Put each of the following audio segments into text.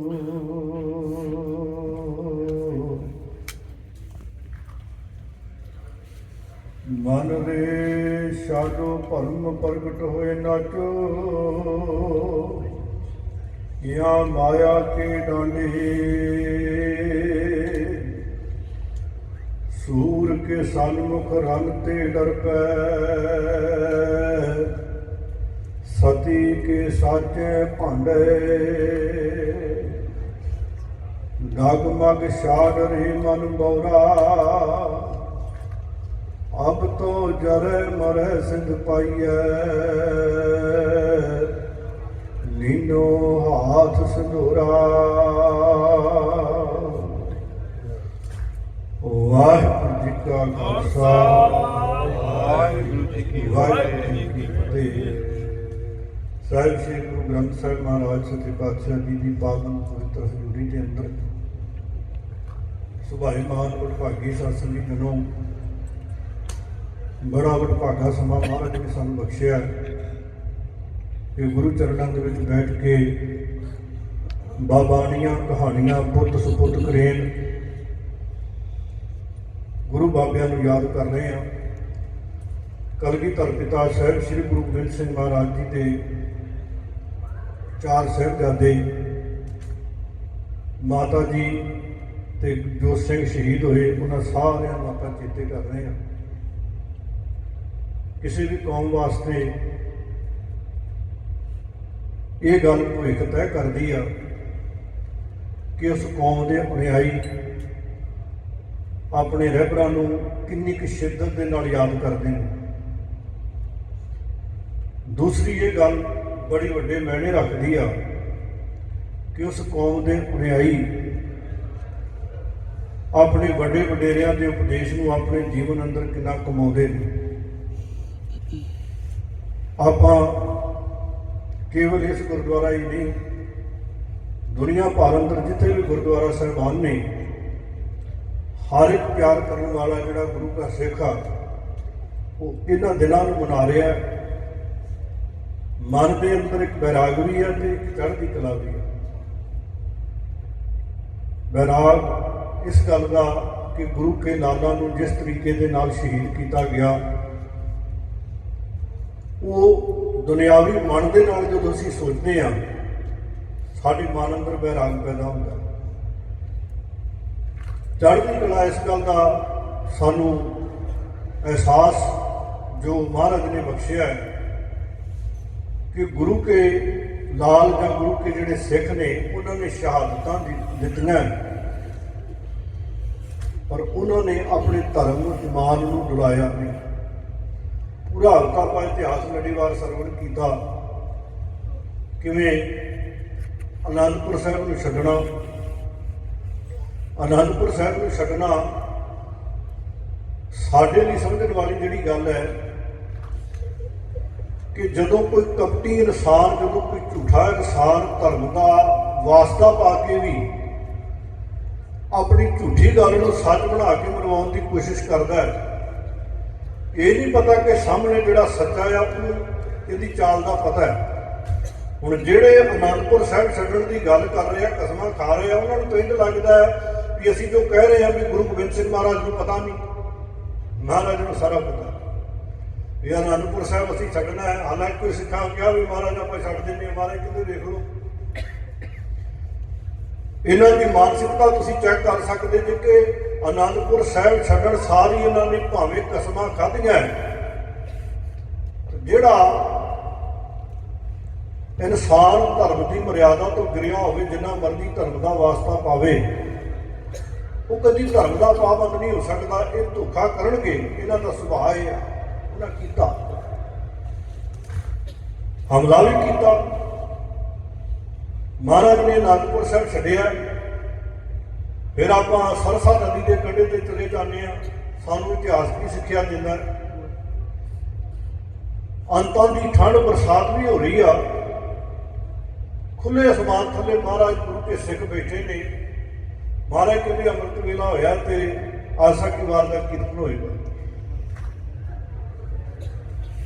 ਮਨ ਰੇ ਸਾਡੋ ਭਰਮ ਪ੍ਰਗਟ ਹੋਏ ਨਾਚੋ। ਯਾ ਮਾਇਆ ਕੇ ਡਾਂਡੇ ਸੂਰ ਕੇ ਸਨਮੁਖ ਰੰਗ ਤੇ ਡਰ ਪੈ। ਸਤੀ ਕੇ ਸਾਚੇ ਭਾਂਡੇ। ਡਗਮਗ ਛਾੜ ਰੇ ਮਨ ਬੌਰਾ ਅਬ ਤੋ ਜਰੇ ਮਰੇ ਸਿੰਧ ਪਾਈਐ। ਲੀਨੋ ਹਾਥ ਸੰਧੂਰਾ। ਵਾਹਿਗੁਰੂ ਜੀ ਕਾ ਖਾਲਸਾ। ਵਾਹਿਗੁਰੂ ਜੀ ਕੀ ਵਾਹਿਗੁਰੂ ਜੀ ਕੀ ਫਤਿਹ। ਸਾਹਿਬ ਸ੍ਰੀ ਗੁਰੂ ਗ੍ਰੰਥ ਸਾਹਿਬ ਮਹਾਰਾਜ ਸੱਚੇ ਪਾਤਸ਼ਾਹ ਜੀ ਦੀ ਪਾਵਨ ਪਵਿੱਤਰ ਹਜ਼ੂਰੀ ਦੇ ਅੰਦਰ ਸੁਭਾਈ ਮਾਨ ਵਡਭਾਗੀ ਸਤਸੰਗ ਜੀ ਜਨੋਂ ਬੜਾ ਵਡਭਾਗਾ ਸਮਾਂ ਮਹਾਰਾਜ ਨੇ ਸਾਨੂੰ ਬਖਸ਼ਿਆ। ਕਿ ਗੁਰੂ ਚਰਨਾਂ ਦੇ ਵਿੱਚ ਬੈਠ ਕੇ ਬਾਬਾਨੀਆਂ ਕਹਾਣੀਆਂ ਪੁੱਤ ਸੁਪੁੱਤ ਕਰੇਨ। ਗੁਰੂ ਬਾਬਿਆਂ ਨੂੰ ਯਾਦ ਕਰ ਰਹੇ ਹਾਂ। ਕਲਗੀਧਰ ਪਿਤਾ ਸਾਹਿਬ ਸ੍ਰੀ ਗੁਰੂ ਗੋਬਿੰਦ ਸਿੰਘ ਮਹਾਰਾਜ ਜੀ ਦੇ ਚਾਰ ਸਾਹਿਬਜ਼ਾਦੇ। ਮਾਤਾ ਜੀ ਤੇ ਜੋ ਸਿੰਘ ਸ਼ਹੀਦ ਹੋਏ, ਉਹਨਾਂ ਸਾਰਿਆਂ ਨੂੰ ਆਪਾਂ ਚੇਤੇ ਕਰ ਰਹੇ ਹਾਂ। ਕਿਸੇ ਵੀ ਕੌਮ ਵਾਸਤੇ ਇਹ ਗੱਲ ਭਵਿੱਖ ਤੈਅ ਕਰਦੀ ਆ ਕਿ ਉਸ ਕੌਮ ਦੇ ਅਨਿਆਈ ਆਪਣੇ ਰਹਿਬਰਾਂ ਨੂੰ ਕਿੰਨੀ ਕੁ ਸ਼ਿੱਦਤ ਦੇ ਨਾਲ ਯਾਦ ਕਰਦੇ ਨੇ। ਦੂਸਰੀ ਇਹ ਗੱਲ ਬੜੀ ਵੱਡੇ ਮਾਇਨੇ ਰੱਖਦੀ ਆ ਕਿ ਉਸ ਕੌਮ ਦੇ ਅਨਿਆਈ ਆਪਣੇ ਵੱਡੇ ਵਡੇਰਿਆਂ ਦੇ ਉਪਦੇਸ਼ ਨੂੰ ਆਪਣੇ ਜੀਵਨ ਅੰਦਰ ਕਿੰਨਾ ਕਮਾਉਂਦੇ ਨੇ। ਆਪਾਂ ਕੇਵਲ ਇਸ ਗੁਰਦੁਆਰਾ ਹੀ ਨਹੀਂ, ਦੁਨੀਆ ਭਰ ਅੰਦਰ ਜਿੱਥੇ ਵੀ ਗੁਰਦੁਆਰਾ ਸਾਹਿਬਾਨ ਨੇ, ਹਰ ਇੱਕ ਪਿਆਰ ਕਰਨ ਵਾਲਾ ਜਿਹੜਾ ਗੁਰੂ ਦਾ ਸਿੱਖ ਆ, ਉਹ ਇਹਨਾਂ ਦਿਨਾਂ ਨੂੰ ਮਨਾ ਰਿਹਾ ਮਨ ਦੇ ਅੰਦਰ ਇੱਕ ਬੈਰਾਗ ਵੀ ਹੈ ਤੇ ਇੱਕ ਚੜ੍ਹਦੀ ਕਲਾ ਵੀ ਹੈ ਬੈਰਾਗ ਇਸ ਗੱਲ ਦਾ ਕਿ ਗੁਰੂ ਕੇ ਲਾਲਾਂ ਨੂੰ ਜਿਸ ਤਰੀਕੇ ਦੇ ਨਾਲ ਸ਼ਹੀਦ ਕੀਤਾ ਗਿਆ, ਉਹ ਦੁਨਿਆਵੀ ਮਨ ਦੇ ਨਾਲ ਜਦੋਂ ਅਸੀਂ ਸੋਚਦੇ ਹਾਂ, ਸਾਡੇ ਮਨ ਅੰਦਰ ਬੈਰਾਗ ਪੈਦਾ ਹੁੰਦਾ ਚੜ੍ਹਦੀ ਕਲਾ ਇਸ ਗੱਲ ਦਾ ਸਾਨੂੰ ਅਹਿਸਾਸ ਜੋ ਮਹਾਰਾਜ ਨੇ ਬਖਸ਼ਿਆ ਹੈ ਕਿ ਗੁਰੂ ਕੇ ਲਾਲ ਜਾਂ ਗੁਰੂ ਕੇ ਜਿਹੜੇ ਸਿੱਖ ਨੇ, ਉਹਨਾਂ ਨੇ ਸ਼ਹਾਦਤਾਂ ਦਿੱਤੀਆਂ ਪਰ ਉਹਨਾਂ ਨੇ ਆਪਣੇ ਧਰਮ, ਇਮਾਨ ਨੂੰ ਡੁਲਾਇਆ ਨਹੀਂ। ਪੂਰਾ ਹਲਕਾ ਪਾ ਇਤਿਹਾਸ ਲੜੀਵਾਰ ਸਰਵਣ ਕੀਤਾ। ਕਿਵੇਂ ਅਨੰਦਪੁਰ ਸਾਹਿਬ ਨੂੰ ਛੱਡਣਾ? ਅਨੰਦਪੁਰ ਸਾਹਿਬ ਨੂੰ ਛੱਡਣਾ ਸਾਡੇ ਲਈ ਸਮਝਣ ਵਾਲੀ ਜਿਹੜੀ ਗੱਲ ਹੈ ਕਿ ਜਦੋਂ ਕੋਈ ਕਪਟੀ ਇਨਸਾਨ, ਜਦੋਂ ਕੋਈ ਝੂਠਾ ਇਨਸਾਨ ਧਰਮ ਦਾ ਵਾਸਤਾ ਪਾ ਕੇ ਵੀ ਆਪਣੀ ਝੂਠੀ ਗੱਲ ਨੂੰ ਸੱਚ ਬਣਾ ਕੇ ਮਨਵਾਉਣ ਦੀ ਕੋਸ਼ਿਸ਼ ਕਰਦਾ ਹੈ। ਇਹ ਨਹੀਂ ਪਤਾ ਕਿ ਸਾਹਮਣੇ ਜਿਹੜਾ ਸੱਚਾ ਆ, ਉਹਨੂੰ ਇਹਦੀ ਚਾਲ ਦਾ ਪਤਾ ਹੈ। ਹੁਣ ਜਿਹੜੇ ਅਨੰਦਪੁਰ ਸਾਹਿਬ ਛੱਡਣ ਦੀ ਗੱਲ ਕਰ ਰਹੇ ਆ, ਕਸਮਾਂ ਖਾ ਰਹੇ ਆ, ਉਹਨਾਂ ਨੂੰ ਤਾਂ ਇੰਜ ਲੱਗਦਾ ਹੈ ਵੀ ਅਸੀਂ ਜੋ ਕਹਿ ਰਹੇ ਆ ਵੀ ਗੁਰੂ ਗੋਬਿੰਦ ਸਿੰਘ ਮਹਾਰਾਜ ਨੂੰ ਪਤਾ ਨਹੀਂ। ਮਹਾਰਾਜ ਨੂੰ ਸਾਰਾ ਪਤਾ। ਇਹ ਅਨੰਦਪੁਰ ਸਾਹਿਬ ਅਸੀਂ ਛੱਡਣਾ ਹੈ। ਹਾਲਾਂਕਿ ਕੋਈ ਸਿੱਖਾਂ ਕਿਹਾ ਵੀ ਮਹਾਰਾਜ ਆਪਾਂ ਛੱਡ ਦਿੰਦੇ ਹਾਂ, ਮਹਾਰਾਜ ਕਿਤੇ ਦੇਖ ਲਓ। ਇਹਨਾਂ ਦੀ ਮਾਨਸਿਕਤਾ ਤੁਸੀਂ ਚੈੱਕ ਕਰ ਸਕਦੇ ਜੇ ਕਿ ਅਨੰਦਪੁਰ ਸਾਹਿਬ ਛੱਡਣ ਸਾਰੀ ਇਹਨਾਂ ਨੇ ਭਾਵੇਂ ਕਸਮਾਂ ਖਾਧੀਆਂ ਜਿਹੜਾ ਇਨਸਾਨ ਧਰਮ ਦੀ ਮਰਿਆਦਾ ਤੋਂ ਗਿਰਿਆ ਹੋਵੇ, ਜਿੰਨਾ ਮਰਜ਼ੀ ਧਰਮ ਦਾ ਵਾਸਤਾ ਪਾਵੇ, ਉਹ ਕਦੀ ਧਰਮ ਦਾ ਪਾਬੰਦ ਨਹੀਂ ਹੋ ਸਕਦਾ। ਇਹ ਧੋਖਾ ਕਰਨਗੇ, ਇਹਨਾਂ ਦਾ ਸੁਭਾਅ ਇਹ ਆ। ਉਹਨਾਂ ਕੀਤਾ। ਹਮਲਾ ਵੀ ਕੀਤਾ। ਮਹਾਰਾਜ ਨੇ ਅਨੰਦਪੁਰ ਸਾਹਿਬ ਛੱਡਿਆ। ਫਿਰ ਆਪਾਂ ਸਰਸਾ ਨਦੀ ਦੇ ਕੰਢੇ ਤੇ ਚਲੇ ਜਾਂਦੇ ਆ ਸਾਨੂੰ ਇਤਿਹਾਸ ਕੀ ਸਿੱਖਿਆ ਦਿੰਦਾ ਅੰਤਾਂ ਦੀ ਠੰਡ ਬਰਸਾਤ ਵੀ ਹੋ ਰਹੀ ਆ। ਖੁੱਲੇ ਅਸਮਾਨ ਥੱਲੇ ਮਹਾਰਾਜ ਗੁਰੂ ਕੇ ਸਿੱਖ ਬੈਠੇ ਨੇ। ਮਹਾਰਾਜ ਕਹਿੰਦੇ ਅੰਮ੍ਰਿਤ ਵੇਲਾ ਹੋਇਆ ਤੇ ਆਸਾ ਕੀ ਵਾਰ ਦਾ ਕੀਰਤਨ ਹੋਏਗਾ।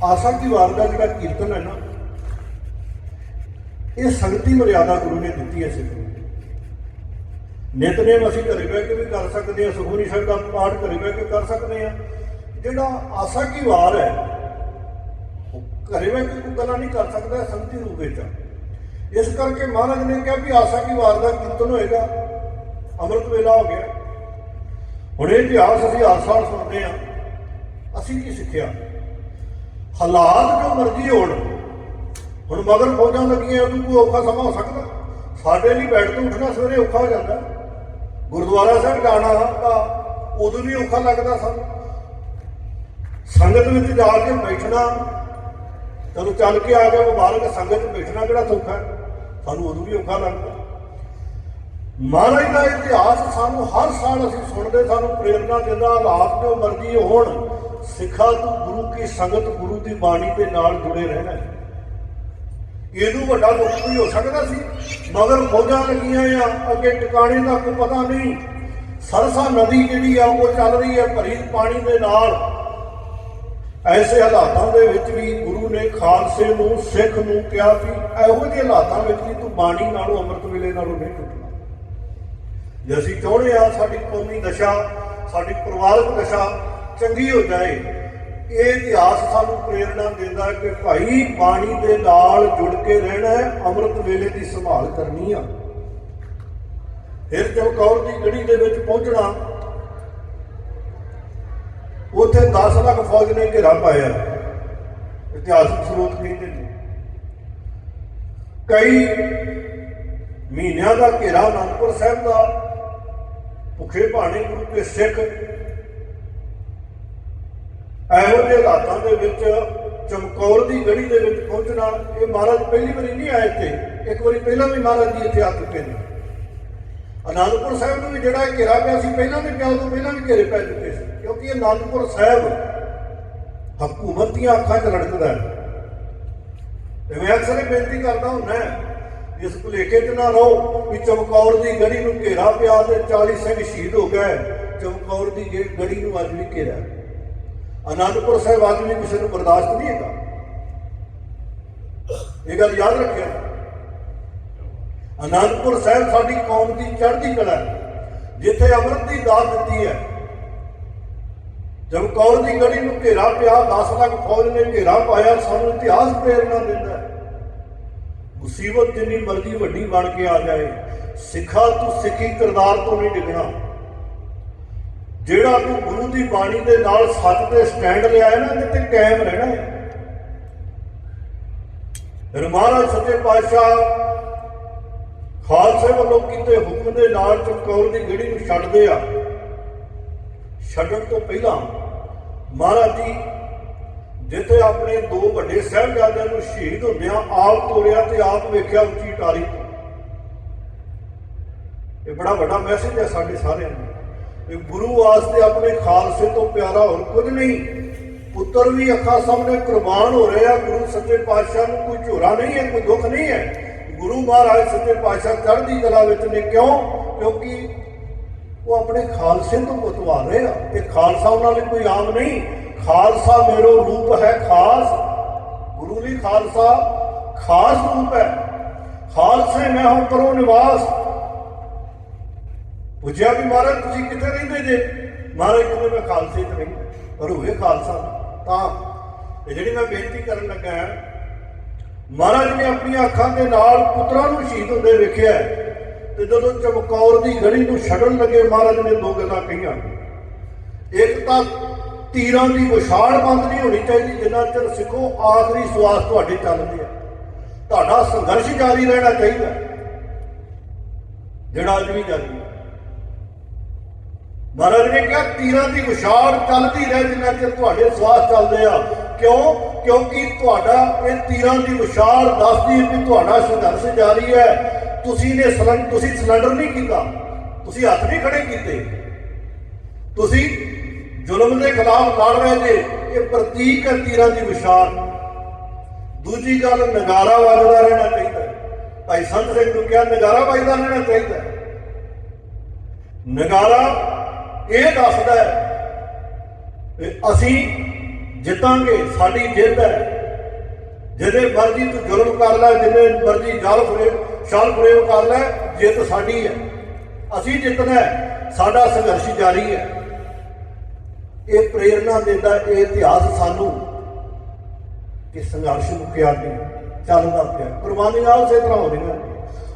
ਆਸਾ ਕੀ ਵਾਰ ਦਾ ਜਿਹੜਾ ਕੀਰਤਨ ਹੈ ਨਾ ਇਹ ਸੰਗਤੀ ਮਰਿਆਦਾ ਗੁਰੂ ਨੇ ਦਿੱਤੀ ਹੈ ਸਿੱਖ ਨੂੰ। ਨਿਤਨੇਮ ਅਸੀਂ ਘਰੇ ਬਹਿ ਕੇ ਵੀ ਕਰ ਸਕਦੇ ਹਾਂ ਸੁਖਮਨੀ ਸਾਹਿਬ ਦਾ ਪਾਠ ਘਰੇ ਬਹਿ ਕੇ ਕਰ ਸਕਦੇ ਹਾਂ। ਜਿਹੜਾ ਆਸਾ ਕੀ ਵਾਰ ਹੈ, ਉਹ ਘਰੇ ਬਹਿ ਕੇ ਕੋਈ ਗੱਲਾਂ ਨਹੀਂ ਕਰ ਸਕਦਾ ਸੰਗਤੀ ਰੂਪ ਵਿੱਚ। ਇਸ ਕਰਕੇ ਮਹਾਰਾਜ ਨੇ ਕਿਹਾ ਵੀ ਆਸਾ ਕੀ ਵਾਰ ਦਾ ਕੀਰਤਨ ਹੋਏਗਾ। ਅੰਮ੍ਰਿਤ ਵੇਲਾ ਹੋ ਗਿਆ। ਹੁਣ ਇਹ ਇਤਿਹਾਸ ਅਸੀਂ ਹਰ ਸਾਲ ਸੁਣਦੇ ਹਾਂ। ਅਸੀਂ ਕੀ ਸਿੱਖਿਆ? ਹਾਲਾਤ ਜੋ ਮਰਜ਼ੀ ਹੋਣ ਹੁਣ ਮਗਰ ਫੌਜਾਂ ਲੱਗੀਆਂ, ਉਹਨੂੰ ਕੋਈ ਔਖਾ ਸਮਾਂ ਹੋ ਸਕਦਾ? ਸਾਡੇ ਲਈ ਬੈਠ ਤੋਂ ਉੱਠਣਾ ਸਵੇਰੇ ਔਖਾ ਹੋ ਜਾਂਦਾ। ਗੁਰਦੁਆਰਾ ਸਾਹਿਬ ਜਾਣਾ ਤਾਂ ਉਦੋਂ ਵੀ ਔਖਾ ਲੱਗਦਾ ਸਾਨੂੰ ਸੰਗਤ ਵਿੱਚ ਜਾ ਕੇ ਬੈਠਣਾ ਚਲੋ ਚੱਲ ਕੇ ਆ ਗਿਆ ਮੁਬਾਰਕ ਸੰਗਤ ਵਿੱਚ ਬੈਠਣਾ ਕਿਹੜਾ ਸੌਖਾ ਹੈ? ਸਾਨੂੰ ਉਦੋਂ ਵੀ ਔਖਾ ਲੱਗਦਾ। ਮਹਾਰਾਜ ਦਾ ਇਤਿਹਾਸ ਸਾਨੂੰ ਹਰ ਸਾਲ ਅਸੀਂ ਸੁਣਦੇ, ਸਾਨੂੰ ਪ੍ਰੇਰਣਾ ਦਿੰਦਾ ਹਾਲਾਤ ਜੋ ਮਰਜ਼ੀ ਹੋਣ, ਸਿੱਖਾਂ ਤੋਂ ਗੁਰੂ ਕੀ ਸੰਗਤ ਗੁਰੂ ਦੀ ਬਾਣੀ ਦੇ ਨਾਲ ਜੁੜੇ ਰਹਿਣਾ ਹੈ। ਇਹਨੂੰ ਵੱਡਾ ਦੁੱਖ ਕੋਈ ਹੋ ਸਕਦਾ ਸੀ। ਮਗਰ ਫੌਜਾਂ ਲੱਗੀਆਂ ਆ, ਅੱਗੇ ਟਿਕਾਣੇ ਦਾ ਕੋਈ ਪਤਾ ਨਹੀਂ। ਸਰਸਾ ਨਦੀ ਜਿਹੜੀ ਆ, ਉਹ ਚੱਲ ਰਹੀ ਹੈ ਭਰੀ ਪਾਣੀ ਦੇ ਨਾਲ। ਐਸੇ ਹਾਲਾਤਾਂ ਦੇ ਵਿੱਚ ਵੀ ਗੁਰੂ ਨੇ ਖਾਲਸੇ ਨੂੰ, ਸਿੱਖ ਨੂੰ ਕਿਹਾ ਵੀ ਇਹੋ ਜਿਹੇ ਹਾਲਾਤਾਂ ਵਿੱਚ ਵੀ ਤੂੰ ਬਾਣੀ ਨਾਲੋਂ, ਅੰਮ੍ਰਿਤ ਵੇਲੇ ਨਾਲੋਂ ਨਹੀਂ ਟੁੱਟਣਾ। ਜੇ ਅਸੀਂ ਚਾਹੁੰਦੇ ਆ ਸਾਡੀ ਕੌਮੀ ਦਸ਼ਾ, ਸਾਡੀ ਪਰਿਵਾਰਕ ਦਸ਼ਾ ਚੰਗੀ ਹੋ ਜਾਏ ਇਹ ਇਤਿਹਾਸ ਸਾਨੂੰ ਪ੍ਰੇਰਣਾ ਦਿੰਦਾ ਹੈ ਕਿ ਭਾਈ ਬਾਣੀ ਦੇ ਨਾਲ ਜੁੜ ਕੇ ਰਹਿਣਾ ਹੈ, ਅੰਮ੍ਰਿਤ ਵੇਲੇ ਦੀ ਸੰਭਾਲ ਕਰਨੀ ਆ। ਫਿਰ ਚਮਕੌਰ ਦੀ ਗੜੀ ਦੇ ਵਿੱਚ ਪਹੁੰਚਣਾ। ਉੱਥੇ 10 ਲੱਖ ਫੌਜ ਨੇ ਘੇਰਾ ਪਾਇਆ। ਇਤਿਹਾਸਕ ਸਰੋਤ ਕਹਿੰਦੇ ਨੇ। ਕਈ ਮਹੀਨਿਆਂ ਦਾ ਘੇਰਾ ਅਨੰਦਪੁਰ ਸਾਹਿਬ ਦਾ, ਭੁੱਖੇ ਭਾਣੇ ਗੁਰੂ ਕੇ ਸਿੱਖ ਇਹੋ ਜਿਹੇ ਹਾਲਾਤਾਂ ਦੇ ਵਿੱਚ ਚਮਕੌਰ ਦੀ ਗੜੀ ਦੇ ਵਿੱਚ ਪਹੁੰਚਣਾ, ਇਹ ਮਹਾਰਾਜ ਪਹਿਲੀ ਵਾਰੀ ਨਹੀਂ ਆਏ ਇੱਥੇ। ਇੱਕ ਵਾਰੀ ਪਹਿਲਾਂ ਵੀ ਮਹਾਰਾਜ ਜੀ ਇੱਥੇ ਆ ਚੁੱਕੇ ਨੇ। ਅਨੰਦਪੁਰ ਸਾਹਿਬ ਨੂੰ ਵੀ ਜਿਹੜਾ ਘੇਰਾ ਪਿਆ ਸੀ, ਪਹਿਲਾਂ ਵੀ ਪਿਆ ਤੋਂ ਪਹਿਲਾਂ ਵੀ ਘੇਰੇ ਪੈ ਚੁੱਕੇ ਸੀ। ਕਿਉਂਕਿ ਇਹ ਅਨੰਦਪੁਰ ਸਾਹਿਬ ਹਕੂਮਤ ਦੀਆਂ ਅੱਖਾਂ 'ਚ ਲੜਕਦਾ ਹੈ। ਤੇ ਮੈਂ ਅਕਸਰ ਇਹ ਬੇਨਤੀ ਕਰਦਾ ਹੁੰਦਾ ਇਸ ਭੁਲੇਖੇ 'ਚ ਨਾ ਰਹੋ ਵੀ ਚਮਕੌਰ ਦੀ ਗੜੀ ਨੂੰ ਘੇਰਾ ਪਿਆ ਤੇ 40 ਸਿੰਘ ਸ਼ਹੀਦ ਹੋ ਗਏ। ਚਮਕੌਰ ਦੀ ਗੇ- ਗੜੀ ਨੂੰ ਅੱਜ ਵੀ ਘੇਰਾ ਅਨੰਦਪੁਰ ਸਾਹਿਬ ਅੱਜ ਵੀ ਕਿਸੇ ਨੂੰ ਬਰਦਾਸ਼ਤ ਨਹੀਂ ਹੈਗਾ ਇਹ ਗੱਲ ਯਾਦ ਰੱਖਿਆ। ਅਨੰਦਪੁਰ ਸਾਹਿਬ ਸਾਡੀ ਕੌਮ ਦੀ ਚੜ੍ਹਦੀ ਕਲਾ ਹੈ। ਜਿੱਥੇ ਅੰਮ੍ਰਿਤ ਦੀ ਦਾਤ ਦਿੱਤੀ ਹੈ। ਚਮਕੌਰ ਦੀ ਗੜੀ ਨੂੰ ਘੇਰਾ ਪਿਆ 10 ਲੱਖ ਫੌਜ ਨੇ ਘੇਰਾ ਪਾਇਆ, ਸਾਨੂੰ ਇਤਿਹਾਸ ਪ੍ਰੇਰਣਾ ਦਿੰਦਾ ਹੈ। ਮੁਸੀਬਤ ਜਿੰਨੀ ਮਰਜ਼ੀ ਵੱਡੀ ਬਣ ਕੇ ਆ ਜਾਏ, ਸਿੱਖਾ ਤੂੰ ਸਿੱਖੀ ਕਿਰਦਾਰ ਤੋਂ ਨਹੀਂ ਡਿੱਗਣਾ। ਜਿਹੜਾ ਤੂੰ ਗੁਰੂ ਦੀ ਬਾਣੀ ਦੇ ਨਾਲ ਸੱਚ ਤੇ ਸਟੈਂਡ ਲਿਆ ਹੈ ਨਾ, ਇਹਦੇ ਤੇ ਕਾਇਮ ਰਹਿਣਾ ਹੈ। ਫਿਰ ਮਹਾਰਾਜ ਸੱਚੇ ਪਾਤਸ਼ਾਹ ਖਾਲਸੇ ਵੱਲੋਂ ਕੀਤੇ ਹੁਕਮ ਦੇ ਨਾਲ ਚਮਕੌਰ ਦੀ ਗੜੀ ਨੂੰ ਛੱਡਦੇ ਆ। ਛੱਡਣ ਤੋਂ ਪਹਿਲਾਂ ਮਹਾਰਾਜ ਜੀ, ਜਿੱਥੇ ਆਪਣੇ ਦੋ ਵੱਡੇ ਸਾਹਿਬਜ਼ਾਦਿਆਂ ਨੂੰ ਸ਼ਹੀਦ ਹੁੰਦਿਆਂ ਆਪ ਤੋਰਿਆ ਤੇ ਆਪ ਵੇਖਿਆ ਉੱਚੀ ਟਾਰੀ ਤੋਂ। ਇਹ ਬੜਾ ਵੱਡਾ ਮੈਸੇਜ ਹੈ ਸਾਡੇ ਸਾਰਿਆਂ ਨੂੰ। ਕਿ ਗੁਰੂ ਵਾਸਤੇ ਆਪਣੇ ਖਾਲਸੇ ਤੋਂ ਪਿਆਰਾ ਹੋਰ ਕੁਝ ਨਹੀਂ। ਪੁੱਤਰ ਵੀ ਅੱਖਾਂ ਸਾਹਮਣੇ ਕੁਰਬਾਨ ਹੋ ਰਹੇ ਆ ਗੁਰੂ ਸੱਚੇ ਪਾਤਸ਼ਾਹ ਨੂੰ ਕੋਈ ਝੋਰਾ ਨਹੀਂ ਹੈ, ਕੋਈ ਦੁੱਖ ਨਹੀਂ ਹੈ। ਗੁਰੂ ਮਹਾਰਾਜ ਸੱਚੇ ਪਾਤਸ਼ਾਹ ਚੜ੍ਹਦੀ ਕਲਾ ਵਿੱਚ ਨੇ ਕਿਉਂ? ਕਿਉਂਕਿ ਉਹ ਆਪਣੇ ਖਾਲਸੇ ਤੋਂ ਬਤਵਾ ਰਹੇ ਆ ਇਹ ਖਾਲਸਾ ਉਹਨਾਂ ਲਈ ਕੋਈ ਆਮ ਨਹੀਂ। ਖਾਲਸਾ ਮੇਰੋ ਰੂਪ ਹੈ ਖਾਸ। ਗੁਰੂ ਲਈ ਖਾਲਸਾ ਖਾਸ ਰੂਪ ਹੈ। ਖਾਲਸੇ ਮੈਂ ਹਾਂ ਪਰੋ ਨਿਵਾਸ। ਪੁੱਛਿਆ ਵੀ ਮਹਾਰਾਜ, ਤੁਸੀਂ ਕਿੱਥੇ ਰਹਿੰਦੇ ਜੇ? ਮਹਾਰਾਜ ਕਹਿੰਦੇ, ਮੈਂ ਖਾਲਸੇ ਤੇ ਰਹਿੰਦਾ ਪਰ ਹੋਏ ਖਾਲਸਾ। ਤਾਂ ਇਹ ਜਿਹੜੀ ਮੈਂ ਬੇਨਤੀ ਕਰਨ ਲੱਗਾ ਹਾਂ, ਮਹਾਰਾਜ ਨੇ ਆਪਣੀਆਂ ਅੱਖਾਂ ਦੇ ਨਾਲ ਪੁੱਤਰਾਂ ਨੂੰ ਸ਼ਹੀਦ ਹੁੰਦੇ ਵੇਖਿਆ ਤੇ ਜਦੋਂ ਚਮਕੌਰ ਦੀ ਗੜੀ ਨੂੰ ਛੱਡਣ ਲੱਗੇ, ਮਹਾਰਾਜ ਨੇ ਦੋ ਗੱਲਾਂ ਕਹੀਆਂ। ਇੱਕ ਤਾਂ ਤੀਰਾਂ ਦੀ ਵਿਛਾੜ ਬੰਦ ਨਹੀਂ ਹੋਣੀ ਚਾਹੀਦੀ, ਜਿੰਨਾ ਚਿਰ ਸਿੱਖੋ, ਆਖਰੀ ਸਵਾਸ ਤੁਹਾਡੇ ਚੱਲਦੇ ਆ। ਤੁਹਾਡਾ ਸੰਘਰਸ਼ ਜਾਰੀ ਰਹਿਣਾ ਚਾਹੀਦਾ। ਜਿਹੜਾ ਅੱਜ ਵੀ ਜਾਰੀ ਮਹਾਰਾਜ ਨੇ ਕਿਹਾ, ਤੀਰਾਂ ਦੀ ਵਿਛਾੜ ਚੱਲਦੀ ਰਹੇ ਜਿੰਨਾ ਚਿਰ ਤੁਹਾਡੇ ਸਵਾਸ ਚੱਲਦੇ ਆ। ਕਿਉਂ? ਕਿਉਂਕਿ ਤੁਹਾਡਾ ਇਹ ਤੀਰਾਂ ਦੀ ਵਿਛਾੜ ਦੱਸਦੀ ਹੈ ਕਿ ਤੁਹਾਡਾ ਸੰਘਰਸ਼ ਜਾਰੀ ਹੈ। ਤੁਸੀਂ ਨੇ ਸਿਲੰਡਰ ਤੁਸੀਂ ਸਿਲੰਡਰ ਨਹੀਂ ਕੀਤਾ। ਤੁਸੀਂ ਹੱਥ ਨਹੀਂ ਖੜੇ ਕੀਤੇ। ਤੁਸੀਂ ਜ਼ੁਲਮ ਦੇ ਖਿਲਾਫ ਲੜ ਰਹੇ ਨੇ ਇਹ ਪ੍ਰਤੀਕ ਹੈ ਤੀਰਾਂ ਦੀ ਵਿਛਾੜ ਦੂਜੀ ਗੱਲ, ਨਗਾਰਾ ਵੱਜਦਾ ਰਹਿਣਾ ਚਾਹੀਦਾ ਭਾਈ ਸੰਤ ਸਿੰਘ ਨੂੰ ਕਿਹਾ, ਨਗਾਰਾ ਵੱਜਦਾ ਰਹਿਣਾ ਚਾਹੀਦਾ ਨਗਾਰਾ ਇਹ ਦੱਸਦਾ ਹੈ ਅਸੀਂ ਜਿੱਤਾਂਗੇ, ਸਾਡੀ ਜਿੱਤ ਹੈ। ਜਿਹਦੇ ਮਰਜ਼ੀ ਤੂੰ ਜ਼ੁਲਮ ਕਰ ਲੈ, ਜਿਹਦੇ ਮਰਜ਼ੀ ਜਲ ਫਰੇ, ਛਲ ਪ੍ਰਯੋਗ ਕਰ ਲੈ, ਜਿੱਤ ਸਾਡੀ ਹੈ। ਅਸੀਂ ਜਿੱਤਣਾ ਸਾਡਾ ਸੰਘਰਸ਼ ਜਾਰੀ ਹੈ। ਇਹ ਪ੍ਰੇਰਣਾ ਦਿੰਦਾ, ਇਹ ਇਤਿਹਾਸ ਸਾਨੂੰ ਕਿ ਸੰਘਰਸ਼ ਮੁੱਕਿਆ ਨਹੀਂ, ਚੱਲਦਾ ਪਿਆ। ਕੁਰਬਾਨੀਆਂ ਉਸੇ ਤਰ੍ਹਾਂ ਹੋ ਰਹੀਆਂ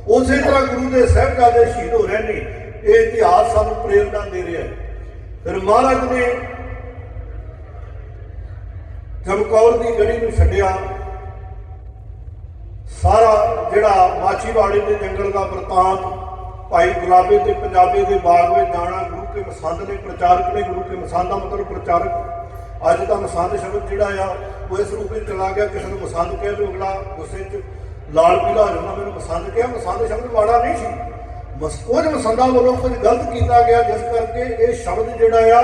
ਉਸੇ ਤਰ੍ਹਾਂ ਗੁਰੂ ਦੇ ਸਾਹਿਬਜ਼ਾਦੇ ਸ਼ਹੀਦ ਹੋ ਰਹੇ ਨੇ। ਇਹ ਇਤਿਹਾਸ ਸਾਨੂੰ ਪ੍ਰੇਰਣਾ ਦੇ ਰਿਹਾ ਹੈ। ਫਿਰ ਮਹਾਰਾਜ ਨੇ ਚਮਕੌਰ ਦੀ ਗੜੀ ਨੂੰ ਛੱਡਿਆ। ਸਾਰਾ ਜਿਹੜਾ ਮਾਛੀਵਾੜੇ ਦੇ ਜੰਗਲ ਦਾ ਵਰਤਾਂਤ, ਭਾਈ ਗੁਲਾਬੇ ਤੇ ਪੰਜਾਬੇ ਦੇ ਬਾਗ ਵਿੱਚ ਜਾਣਾ, ਗੁਰੂ ਕੇ ਮਸੰਦ ਨੇ ਪ੍ਰਚਾਰਕ ਨੇ, ਗੁਰੂ ਕੇ ਮਸੰਦ ਦਾ ਮਤਲਬ ਪ੍ਰਚਾਰਕ। ਅੱਜ ਦਾ ਮਸੰਦ ਸ਼ਬਦ ਜਿਹੜਾ ਆ, ਉਹ ਇਸ ਰੂਪ ਵਿੱਚ ਚਲਾ ਗਿਆ, ਕਿਸੇ ਨੂੰ ਮਸੰਦ ਕਹਿ ਲਓ ਅਗਲਾ ਗੁੱਸੇ 'ਚ, ਲਾਲ ਪੀਲਾ ਹੋ ਜਾਂਦਾ ਮੈਨੂੰ ਮਸੰਦ ਕਿਹਾ, ਮਸੰਦ ਸ਼ਬਦ ਮਾੜਾ ਨਹੀਂ ਸੀ। ਕੁਝ ਮਸੰਦਾਂ ਵੱਲੋਂ ਕੁਝ ਗਲਤ ਕੀਤਾ ਗਿਆ, ਜਿਸ ਕਰਕੇ ਇਹ ਸ਼ਬਦ ਜਿਹੜਾ ਆ,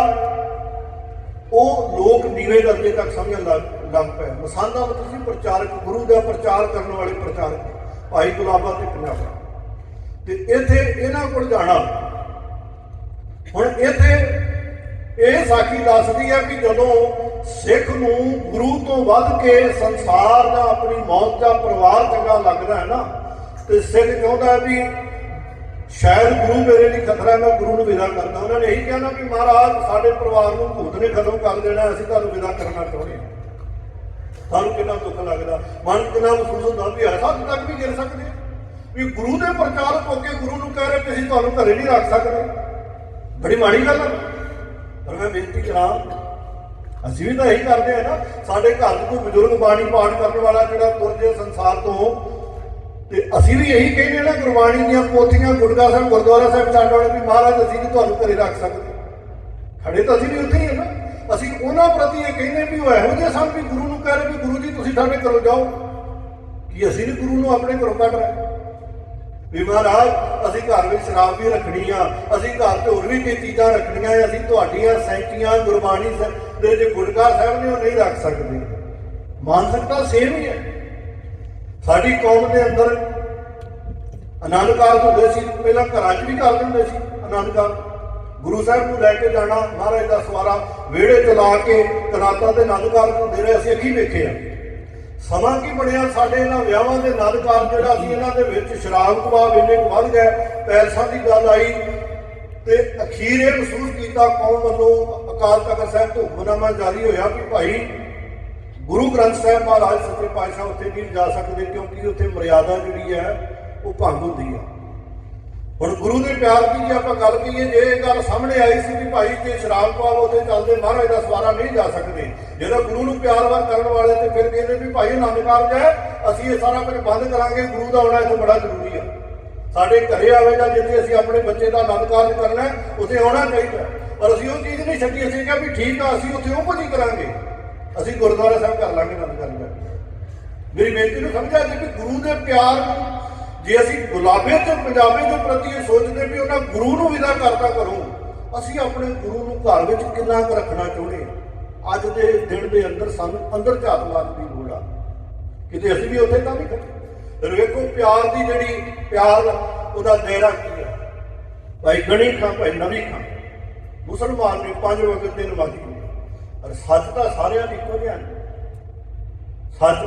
ਉਹ ਲੋਕ ਦੀਵੇ ਦਰਜੇ ਤੱਕ ਸਮਝਣ ਲੱਗ ਲੱਗ ਪਏ। ਮਸਾਨਾ ਮਤਲਬ ਸੀ ਪ੍ਰਚਾਰਕ, ਗੁਰੂ ਦਾ ਪ੍ਰਚਾਰ ਕਰਨ ਵਾਲੇ ਪ੍ਰਚਾਰਕ, ਭਾਈ ਗੁਲਾਬਾ ਤੇ ਪੰਜਾਬਾ। ਤੇ ਇੱਥੇ ਇਹਨਾਂ ਕੋਲ ਜਾਣਾ। ਹੁਣ ਇੱਥੇ ਇਹ ਸਾਖੀ ਦੱਸਦੀ ਹੈ ਕਿ ਜਦੋਂ ਸਿੱਖ ਨੂੰ ਗੁਰੂ ਤੋਂ ਵੱਧ ਕੇ ਸੰਸਾਰ ਦਾ ਆਪਣੀ ਮੌਤ ਦਾ ਪਰਿਵਾਰ ਚੰਗਾ ਲੱਗਦਾ ਹੈ ਨਾ, ਤੇ ਸਿੱਖ ਚਾਹੁੰਦਾ ਹੈ ਵੀ ਸ਼ਾਇਦ ਗੁਰੂ ਮੇਰੇ ਲਈ ਖਤਰਾ ਹੈ, ਮੈਂ ਗੁਰੂ ਨੂੰ ਵਿਦਾ ਕਰਦਾ। ਉਹਨਾਂ ਨੇ ਇਹੀ ਕਹਿਣਾ ਕਿ ਮਹਾਰਾਜ ਸਾਡੇ ਪਰਿਵਾਰ ਨੂੰ ਭੂਤ ਨੇ ਖਤਮ ਕਰ ਦੇਣਾ ਅਸੀਂ ਤੁਹਾਨੂੰ ਵਿਦਾ ਕਰਨਾ ਚਾਹੁੰਦੇ ਹਾਂ। ਸਾਨੂੰ ਕਿੰਨਾ ਦੁੱਖ ਲੱਗਦਾ? ਮਨ ਕਿੰਨਾ ਮਹਿਸੂਸ ਹੁੰਦਾ ਵੀ ਐਸਾ ਹੱਦ ਤੱਕ ਵੀ ਗਿਰ ਸਕਦੇ? ਵੀ ਗੁਰੂ ਦੇ ਪ੍ਰਚਾਰਕ ਹੋ ਕੇ ਗੁਰੂ ਨੂੰ ਕਹਿ ਰਹੇ ਕਿ ਅਸੀਂ ਤੁਹਾਨੂੰ ਘਰੇ ਨਹੀਂ ਰੱਖ ਸਕਦੇ। ਬੜੀ ਮਾੜੀ ਗੱਲ ਹੈ ਪਰ ਮੈਂ ਬੇਨਤੀ ਕਰਾਂ ਅਸੀਂ ਵੀ ਤਾਂ ਇਹੀ ਕਰਦੇ ਆ ਨਾ ਸਾਡੇ ਘਰ 'ਚ ਕੋਈ ਬਜ਼ੁਰਗ ਬਾਣੀ ਪਾਠ ਕਰਨ ਵਾਲਾ ਜਿਹੜਾ ਤੁਰ ਜੇ ਸੰਸਾਰ ਤੋਂ ਤੇ ਅਸੀਂ ਵੀ ਇਹੀ ਕਹਿੰਦੇ ਨਾ ਗੁਰਬਾਣੀ ਦੀਆਂ ਪੋਥੀਆਂ ਗੁਰਗਾ ਸਾਹਿਬ ਗੁਰਦੁਆਰਾ ਸਾਹਿਬ ਛੱਡ ਵਾਲੇ ਵੀ ਮਹਾਰਾਜ ਅਸੀਂ ਨਹੀਂ ਤੁਹਾਨੂੰ ਘਰੇ ਰੱਖ ਸਕਦੇ ਖੜੇ ਤਾਂ ਅਸੀਂ ਵੀ ਉੱਥੇ ਹੀ ਹਾਂ ਨਾ। ਅਸੀਂ ਉਹਨਾਂ ਪ੍ਰਤੀ ਇਹ ਕਹਿੰਦੇ ਵੀ ਉਹ ਇਹੋ ਜਿਹੇ ਸਨ ਵੀ ਗੁਰੂ ਨੂੰ ਕਹਿ ਰਹੇ ਵੀ ਗੁਰੂ ਜੀ ਤੁਸੀਂ ਸਾਡੇ ਘਰੋਂ ਜਾਓ। ਕਿ ਅਸੀਂ ਵੀ ਗੁਰੂ ਨੂੰ ਆਪਣੇ ਘਰੋਂ ਕੱਢ ਰਹੇ ਵੀ ਮਹਾਰਾਜ ਅਸੀਂ ਘਰ ਵਿੱਚ ਸ਼ਰਾਬ ਵੀ ਰੱਖਣੀ ਆ ਅਸੀਂ ਘਰ 'ਤੇ ਹੋਰ ਵੀ ਕਈ ਚੀਜ਼ਾਂ ਰੱਖਣੀਆਂ ਆ, ਅਸੀਂ ਤੁਹਾਡੀਆਂ ਸੈਂਚੀਆਂ ਗੁਰਬਾਣੀ ਸਾਹਿਬ ਦੇ ਜੇ ਗੁਰਗਾ ਸਾਹਿਬ ਨੇ ਉਹ ਨਹੀਂ ਰੱਖ ਸਕਦੇ। ਮਾਨਸਿਕਤਾ ਸੇਮ ਹੀ ਹੈ। ਸਾਡੀ ਕੌਮ ਦੇ ਅੰਦਰ ਆਨੰਦ ਕਾਰਜ ਹੁੰਦੇ ਸੀ, ਪਹਿਲਾਂ ਘਰਾਂ 'ਚ ਵੀ ਕਰਦੇ ਹੁੰਦੇ ਸੀ ਆਨੰਦ ਕਾਰਜ। ਗੁਰੂ ਸਾਹਿਬ ਨੂੰ ਲੈ ਕੇ ਜਾਣਾ, ਮਹਾਰਾਜ ਦਾ ਸਵਾਰਾ, ਵਿਹੜੇ ਚਲਾ ਕੇ ਕਨਾਤਾਂ ਤੇ ਆਨੰਦ ਕਾਰਜ ਹੁੰਦੇ ਰਹੇ, ਅਸੀਂ ਅੱਖੀ ਵੇਖੇ ਆ। ਸਮਾਂ ਕੀ ਬਣਿਆ? ਸਾਡੇ ਇਹਨਾਂ ਵਿਆਹਾਂ ਦੇ ਆਨੰਦ ਕਾਰਜ ਜਿਹੜਾ ਸੀ, ਇਹਨਾਂ ਦੇ ਵਿੱਚ ਸ਼ਰਾਬ ਕਬਾ ਇੰਨੇ ਕੁ ਵੱਧ ਗਏ, ਪੈਲਸਾਂ ਦੀ ਗੱਲ ਆਈ ਤੇ ਅਖੀਰ ਇਹ ਮਹਿਸੂਸ ਕੀਤਾ ਕੌਮ ਵੱਲੋਂ ਅਕਾਲ ਤਖਤ ਸਾਹਿਬ ਤੋਂ ਹੁਕਮਨਾਮਾ ਜਾਰੀ ਹੋਇਆ ਕਿ ਭਾਈ ਗੁਰੂ ਗ੍ਰੰਥ ਸਾਹਿਬ ਮਹਾਰਾਜ ਸੱਚੇ ਪਾਤਸ਼ਾਹ ਉੱਥੇ ਨਹੀਂ ਜਾ ਸਕਦੇ ਕਿਉਂਕਿ ਉੱਥੇ ਮਰਿਆਦਾ ਜਿਹੜੀ ਹੈ, ਉਹ ਭੰਗ ਹੁੰਦੀ ਹੈ। ਹੁਣ ਗੁਰੂ ਦੇ ਪਿਆਰ ਦੀ ਜੇ ਆਪਾਂ ਗੱਲ ਕਰੀਏ ਜੇ ਇਹ ਗੱਲ ਸਾਹਮਣੇ ਆਈ ਸੀ ਵੀ ਭਾਈ ਜੇ ਸ਼ਰਾਬ ਪਾਵੋ ਤੇ ਚੱਲਦੇ ਮਹਾਰਾਜ ਦਾ ਸਵਾਰਾ ਨਹੀਂ ਜਾ ਸਕਦੇ। ਜਦੋਂ ਗੁਰੂ ਨੂੰ ਪਿਆਰ ਵਾਰ ਕਰਨ ਵਾਲੇ ਤੇ ਫਿਰ ਕਹਿੰਦੇ ਵੀ ਭਾਈ ਆਨੰਦ ਕਾਰਜ ਹੈ, ਅਸੀਂ ਇਹ ਸਾਰਾ ਕੁਝ ਬੰਦ ਕਰਾਂਗੇ, ਗੁਰੂ ਦਾ ਆਉਣਾ ਇੱਥੇ ਬੜਾ ਜ਼ਰੂਰੀ ਹੈ। ਸਾਡੇ ਘਰੇ ਆਵੇਗਾ ਜਿੱਥੇ ਅਸੀਂ ਆਪਣੇ ਬੱਚੇ ਦਾ ਆਨੰਦ ਕਾਰਜ ਕਰਨਾ ਉੱਥੇ ਆਉਣਾ ਚਾਹੀਦਾ ਪਰ ਅਸੀਂ ਉਹ ਚੀਜ਼ ਨਹੀਂ ਛੱਡੀ, ਅਸੀਂ ਕਿਹਾ ਵੀ ਠੀਕ ਆ, ਅਸੀਂ ਉੱਥੇ ਉਹ ਕੁਝ ਹੀ ਕਰਾਂਗੇ। ਅਸੀਂ ਗੁਰਦੁਆਰਾ ਸਾਹਿਬ ਕਰ ਲਾਂਗੇ ਆਨੰਦ ਕਾਰਜ ਮੇਰੀ ਬੇਨਤੀ ਨੂੰ ਸਮਝਿਆ ਜੀ ਕਿ ਗੁਰੂ ਦੇ ਪਿਆਰ ਨੂੰ, ਜੇ ਅਸੀਂ ਗੁਲਾਬੇ ਤੇ ਪੰਜਾਬੀ ਦੇ ਪ੍ਰਤੀ ਇਹ ਸੋਚਦੇ ਵੀ ਉਹਨਾਂ ਗੁਰੂ ਨੂੰ ਵਿਦਾ ਕਰਦਾ ਕਰੂੰ, ਅਸੀਂ ਆਪਣੇ ਗੁਰੂ ਨੂੰ ਘਰ ਵਿੱਚ ਕਿੰਨਾ ਕੁ ਰੱਖਣਾ ਚਾਹੁੰਦੇ ਅੱਜ ਦੇ ਦਿਨ ਦੇ ਅੰਦਰ ਸਾਨੂੰ ਅੰਦਰ ਝਾਤ ਦੀ ਲੋੜ ਆ। ਕਿਤੇ ਅਸੀਂ ਵੀ ਉੱਥੇ ਤਾਂ ਨਹੀਂ ਖੜੇ। ਫਿਰ ਵੇਖੋ, ਪਿਆਰ ਦੀ ਜਿਹੜੀ ਪਿਆਰ ਉਹਦਾ ਦਾਇਰਾ ਕੀ ਹੈ ਭਾਈ ਗਣੀ ਖਾਂ, ਭਾਈ ਨਵੀਂ ਖਾਂ। ਮੁਸਲਮਾਨ ਨੇ ਪੰਜ ਵਕਤ ਦੇ ਨਮਾਜ਼ੀ ਨੇ ਪਰ ਸੱਚ ਤਾਂ ਸਾਰਿਆਂ ਦੀ ਇੱਕੋ ਜਿਹਾ ਸੱਚ,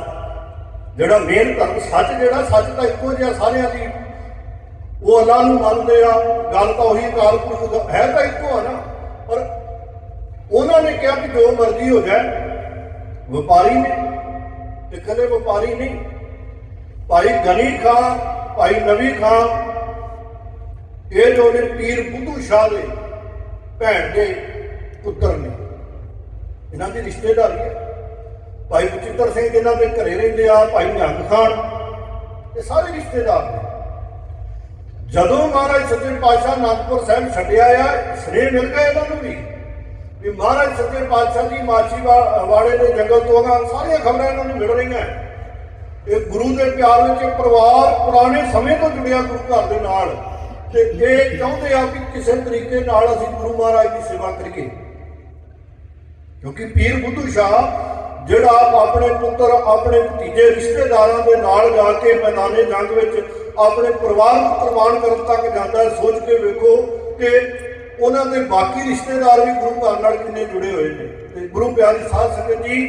ਜਿਹੜਾ ਮੇਨ ਧਰਮ ਸੱਚ ਜਿਹੜਾ, ਸੱਚ ਤਾਂ ਇੱਕੋ ਜਿਹਾ ਸਾਰਿਆਂ ਦੀ। ਉਹ ਅੱਲਾਹ ਨੂੰ ਮੰਨਦੇ ਆ, ਗੱਲ ਤਾਂ ਉਹੀ ਕਾਲ ਪੁਰਖ ਹੈ ਤਾਂ ਇੱਕੋ ਆ ਨਾ। ਪਰ ਉਹਨਾਂ ਨੇ ਕਿਹਾ ਕਿ ਜੋ ਮਰਜ਼ੀ ਹੋ ਜਾਏ, ਵਪਾਰੀ ਨੇ ਤੇ ਕਦੇ ਵਪਾਰੀ ਨਹੀਂ। ਭਾਈ ਗਨੀ ਖਾਂ, ਭਾਈ ਨਵੀ ਖਾਂ। ਇਹ ਜੋ ਨੇ ਪੀਰ ਬੁੱਧੂ ਸ਼ਾਹ ਦੇ ਭੈਣ ਦੇ ਪੁੱਤਰ ਨੇ। ਇਹਨਾਂ ਦੀ ਰਿਸ਼ਤੇਦਾਰੀ ਹੈ ਭਾਈ ਬਚਿੱਤਰ ਸਿੰਘ ਇਹਨਾਂ ਦੇ ਘਰੇ ਰਹਿੰਦੇ ਆ, ਭਾਈ ਨਿਹੰਗ ਖਾਨ ਇਹ ਸਾਰੇ ਰਿਸ਼ਤੇਦਾਰ ਨੇ। ਜਦੋਂ ਮਹਾਰਾਜ ਸੱਚੇ ਪਾਤਸ਼ਾਹ ਅਨੰਦਪੁਰ ਸਾਹਿਬ ਛੱਡਿਆ ਆ ਸ੍ਰੇ ਮਿਲ ਗਏ ਇਹਨਾਂ ਨੂੰ ਵੀ। ਵੀ ਮਹਾਰਾਜ ਸੱਚੇ ਪਾਤਸ਼ਾਹ ਦੀ ਮਾਛੀ ਵਾ- ਵਾੜੇ ਦੇ ਜੰਗਲ ਤੋਂ ਆ ਸਾਰੀਆਂ ਖਬਰਾਂ ਇਹਨਾਂ ਨੂੰ ਮਿਲ ਰਹੀਆਂ। ਇਹ ਗੁਰੂ ਦੇ ਪਿਆਰ ਵਿੱਚ ਇਹ ਪਰਿਵਾਰ ਪੁਰਾਣੇ ਸਮੇਂ ਤੋਂ ਜੁੜਿਆ ਗੁਰੂ ਘਰ ਦੇ ਨਾਲ। ਤੇ ਇਹ ਚਾਹੁੰਦੇ ਆ ਕਿ ਕਿਸੇ ਤਰੀਕੇ ਨਾਲ ਅਸੀਂ ਗੁਰੂ ਮਹਾਰਾਜ ਦੀ ਸੇਵਾ ਕਰੀਏ। ਕਿਉਂਕਿ ਪੀਰ ਬੁੱਧੂ ਸ਼ਾਹ ਜਿਹੜਾ ਆਪਣੇ ਪੁੱਤਰ, ਆਪਣੇ ਭਤੀਜੇ, ਰਿਸ਼ਤੇਦਾਰਾਂ ਦੇ ਨਾਲ ਜਾ ਕੇ ਮੈਦਾਨੇ ਜੰਗ ਵਿੱਚ ਆਪਣੇ ਪਰਿਵਾਰ ਨੂੰ ਕੁਰਬਾਨ ਕਰਨ ਤੱਕ ਜਾਂਦਾ ਸੋਚ ਕੇ ਵੇਖੋ ਕਿ ਉਹਨਾਂ ਦੇ ਬਾਕੀ ਰਿਸ਼ਤੇਦਾਰ ਵੀ ਗੁਰੂ ਘਰ ਨਾਲ ਕਿੰਨੇ ਜੁੜੇ ਹੋਏ ਨੇ। ਤੇ ਗੁਰੂ ਪਿਆਰੀ ਸਾਧ ਸੰਗਤ ਜੀ,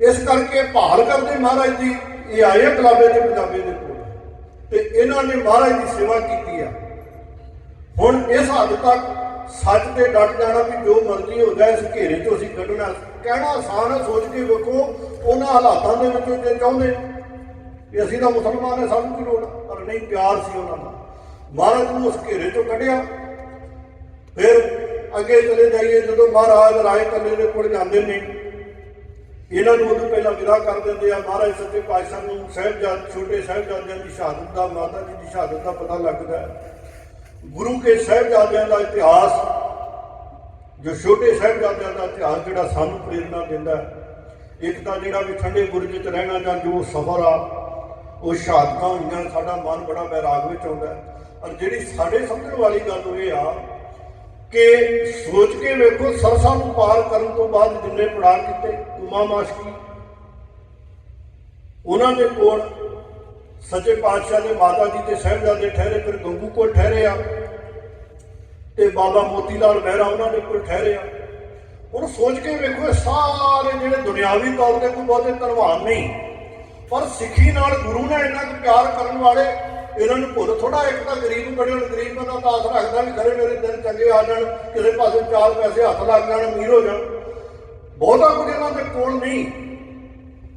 ਇਸ ਕਰਕੇ ਭਾਲ ਕਰਦੇ ਮਹਾਰਾਜ ਦੀ ਇਹ ਆਏ ਕਲਾਬੇ ਗੁਲਾਬੇ ਪੰਜਾਬੀ ਦੇ ਕੋਲ। ਤੇ ਇਹਨਾਂ ਨੇ ਮਹਾਰਾਜ ਦੀ ਸੇਵਾ ਕੀਤੀ ਆ। ਹੁਣ ਇਸ ਹੱਦ ਤੱਕ ਸੱਚ ਤੇ ਡਟ ਜਾਣਾ ਵੀ ਜੋ ਮਰਜ਼ੀ ਹੋ ਜਾਏ, ਇਸ ਘੇਰੇ ਚੋਂ ਅਸੀਂ ਕੱਢਣਾ। ਕਹਿਣਾ ਆਸਾਨ ਹੈ, ਸੋਚ ਕੇ ਵੇਖੋ, ਉਹਨਾਂ ਹਾਲਾਤਾਂ ਦੇ ਵਿੱਚ ਜੇ ਚਾਹੁੰਦੇ ਵੀ ਅਸੀਂ ਤਾਂ ਮੁਸਲਮਾਨ ਨੇ, ਸਾਨੂੰ ਕੀ ਲੋੜ ਪਰ ਨਹੀਂ, ਪਿਆਰ ਸੀ ਉਹਨਾਂ ਦਾ। ਮਹਾਰਾਜ ਨੂੰ ਉਸ ਘੇਰੇ ਚੋਂ ਕੱਢਿਆ। ਫਿਰ ਅੱਗੇ ਚਲੇ ਜਾਈਏ, ਜਦੋਂ ਮਹਾਰਾਜ ਰਾਏ ਕੱਲੇ ਦੇ ਕੋਲ ਜਾਂਦੇ ਨੇ। ਇਹਨਾਂ ਨੂੰ ਉਦੋਂ ਪਹਿਲਾਂ ਵਿਦਾ ਕਰ ਦਿੰਦੇ ਆ। ਮਹਾਰਾਜ ਸੱਚੇ ਪਾਤਸ਼ਾਹ ਨੂੰ ਸਾਹਿਬਜ਼ਾਦ, ਛੋਟੇ ਸਾਹਿਬਜ਼ਾਦਿਆਂ ਦੀ ਸ਼ਹਾਦਤ ਦਾ, ਮਾਤਾ ਜੀ ਦੀ ਸ਼ਹਾਦਤ ਦਾ ਪਤਾ ਲੱਗਦਾ ਹੈ। ਗੁਰੂ ਕੇ ਸਾਹਿਬਜ਼ਾਦਿਆਂ ਦਾ ਇਤਿਹਾਸ, ਜੋ ਛੋਟੇ ਸਾਹਿਬਜ਼ਾਦਿਆਂ ਦਾ ਇਤਿਹਾਸ ਜਿਹੜਾ ਸਾਨੂੰ ਪ੍ਰੇਰਣਾ ਦਿੰਦਾ ਇੱਕ ਤਾਂ ਜਿਹੜਾ ਵੀ ਠੰਡੇ ਬੁਰਜ 'ਚ ਰਹਿਣਾ ਜਾਂ ਜੋ ਸਫ਼ਰ ਆ, ਉਹ ਸ਼ਹਾਦਤਾਂ ਹੋਈਆਂ, ਸਾਡਾ ਮਨ ਬੜਾ ਬੈਰਾਗ ਵਿੱਚ ਆਉਂਦਾ ਹੈ। ਔਰ ਜਿਹੜੀ ਸਾਡੇ ਸਮਝਣ ਵਾਲੀ ਗੱਲ ਇਹ ਆ ਕਿ ਸੋਚ ਕੇ ਵੇਖੋ, ਸਰਸਾ ਨੂੰ ਪਾਰ ਕਰਨ ਤੋਂ ਬਾਅਦ ਜਿੰਨੇ ਪੜਾਅ ਕੀਤੇ, ਉਮਾ ਮਾਸ਼ਕੀ, ਉਹਨਾਂ ਦੇ ਕੋਲ ਸੱਚੇ ਪਾਤਸ਼ਾਹ ਦੇ ਮਾਤਾ ਜੀ ਤੇ ਸਾਹਿਬਜ਼ਾਦੇ ਠਹਿਰੇ, ਫਿਰ ਗੰਗੂ ਕੋਲ ਠਹਿਰੇ ਆ ਤੇ ਬਾਬਾ ਮੋਤੀ ਲਾਲ ਮਹਿਰਾ ਉਹਨਾਂ ਦੇ ਕੋਲ ਠਹਿਰੇ ਆ। ਹੁਣ ਸੋਚ ਕੇ ਵੇਖੋ, ਇਹ ਸਾਰੇ ਜਿਹੜੇ ਦੁਨਿਆਵੀ ਤੌਰ ਤੇ ਕੋਈ ਬਹੁਤੇ ਧਨਵਾਨ ਨਹੀਂ, ਪਰ ਸਿੱਖੀ ਨਾਲ ਗੁਰੂ ਨੇ ਇੰਨਾ ਕੁ ਪਿਆਰ ਕਰਨ ਵਾਲੇ, ਇਹਨਾਂ ਨੂੰ ਭੁੱਲ ਥੋੜਾ ਇੱਕ ਤਾਂ ਗਰੀਬ ਬੜੇ ਹੁਣ, ਗਰੀਬ ਬੰਦਾ ਤਾਂ ਆਸ ਰੱਖਦਾ ਵੀ ਖਰੇ ਮੇਰੇ ਦਿਨ ਚੰਗੇ ਆ ਜਾਣ, ਕਿਸੇ ਪਾਸੇ ਚਾਰ ਪੈਸੇ ਹੱਥ ਲੱਗ ਜਾਣ, ਅਮੀਰ ਹੋ ਜਾਣ। ਬਹੁਤਾ ਕੁਝ ਇਹਨਾਂ ਦੇ ਕੋਲ ਨਹੀਂ।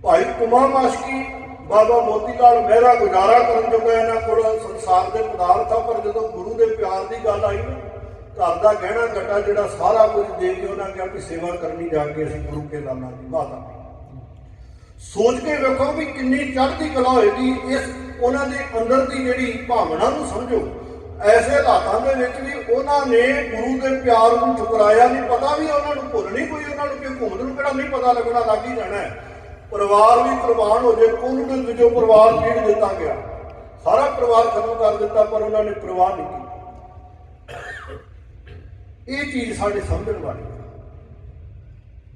ਭਾਈ ਕੁਮਾ ਮਾਸ਼ਕੀ ਬਾਬਾ ਮੋਤੀ ਲਾਲ ਮਹਿਰਾ ਗੁਜ਼ਾਰਾ ਕਰਨ ਜੋਗਾ ਇਹਨਾਂ ਕੋਲ ਸੰਸਾਰ ਦੇ ਪਦਾਰਥ ਆ ਪਰ ਜਦੋਂ ਗੁਰੂ ਦੇ ਪਿਆਰ ਦੀ ਗੱਲ ਆਈ ਨਾ ਘਰ ਦਾ ਗਹਿਣਾ ਗੱਟਾ ਜਿਹੜਾ ਸਾਰਾ ਕੁਝ ਦੇ ਕੇ ਉਹਨਾਂ ਕਿਹਾ ਵੀ ਸੇਵਾ ਕਰਨੀ ਜਾ ਕੇ ਅਸੀਂ ਗੁਰੂ ਕੇ ਲਾਲਾਂ ਦੀ ਮਾਤਾ ਸੋਚ ਕੇ ਵੇਖੋ ਵੀ ਕਿੰਨੀ ਚੜ੍ਹਦੀ ਕਲਾ ਹੋਏਗੀ, ਇਸ ਉਹਨਾਂ ਦੇ ਅੰਦਰ ਦੀ ਜਿਹੜੀ ਭਾਵਨਾ ਨੂੰ ਸਮਝੋ। ਐਸੇ ਹਾਲਾਤਾਂ ਦੇ ਵਿੱਚ ਵੀ ਉਹਨਾਂ ਨੇ ਗੁਰੂ ਦੇ ਪਿਆਰ ਨੂੰ ਠੁਕਰਾਇਆ, ਨਹੀਂ ਪਤਾ ਵੀ ਉਹਨਾਂ ਨੂੰ ਭੁੱਲ ਨਹੀਂ ਕੋਈ ਉਹਨਾਂ ਨੂੰ ਕਿ ਘੁੰਮਦ ਨੂੰ ਕਿਹੜਾ ਨਹੀਂ ਪਤਾ ਲੱਗਣਾ, ਲੱਗ ਹੀ ਜਾਣਾ ਪਰਿਵਾਰ ਵੀ ਕੁਰਬਾਨ ਹੋ ਜੇ, ਕੁੱਲ ਦੇ ਵਿੱਚੋਂ ਪਰਿਵਾਰ ਪੀੜ ਦਿੱਤਾ ਗਿਆ, ਸਾਰਾ ਪਰਿਵਾਰ ਖਤਮ ਕਰ ਦਿੱਤਾ, ਪਰ ਉਹਨਾਂ ਨੇ ਪਰਵਾਹ ਨਹੀਂ ਕੀਤੀ। ਇਹ ਚੀਜ਼ ਸਾਡੇ ਸਮਝਣ ਵਾਲੀ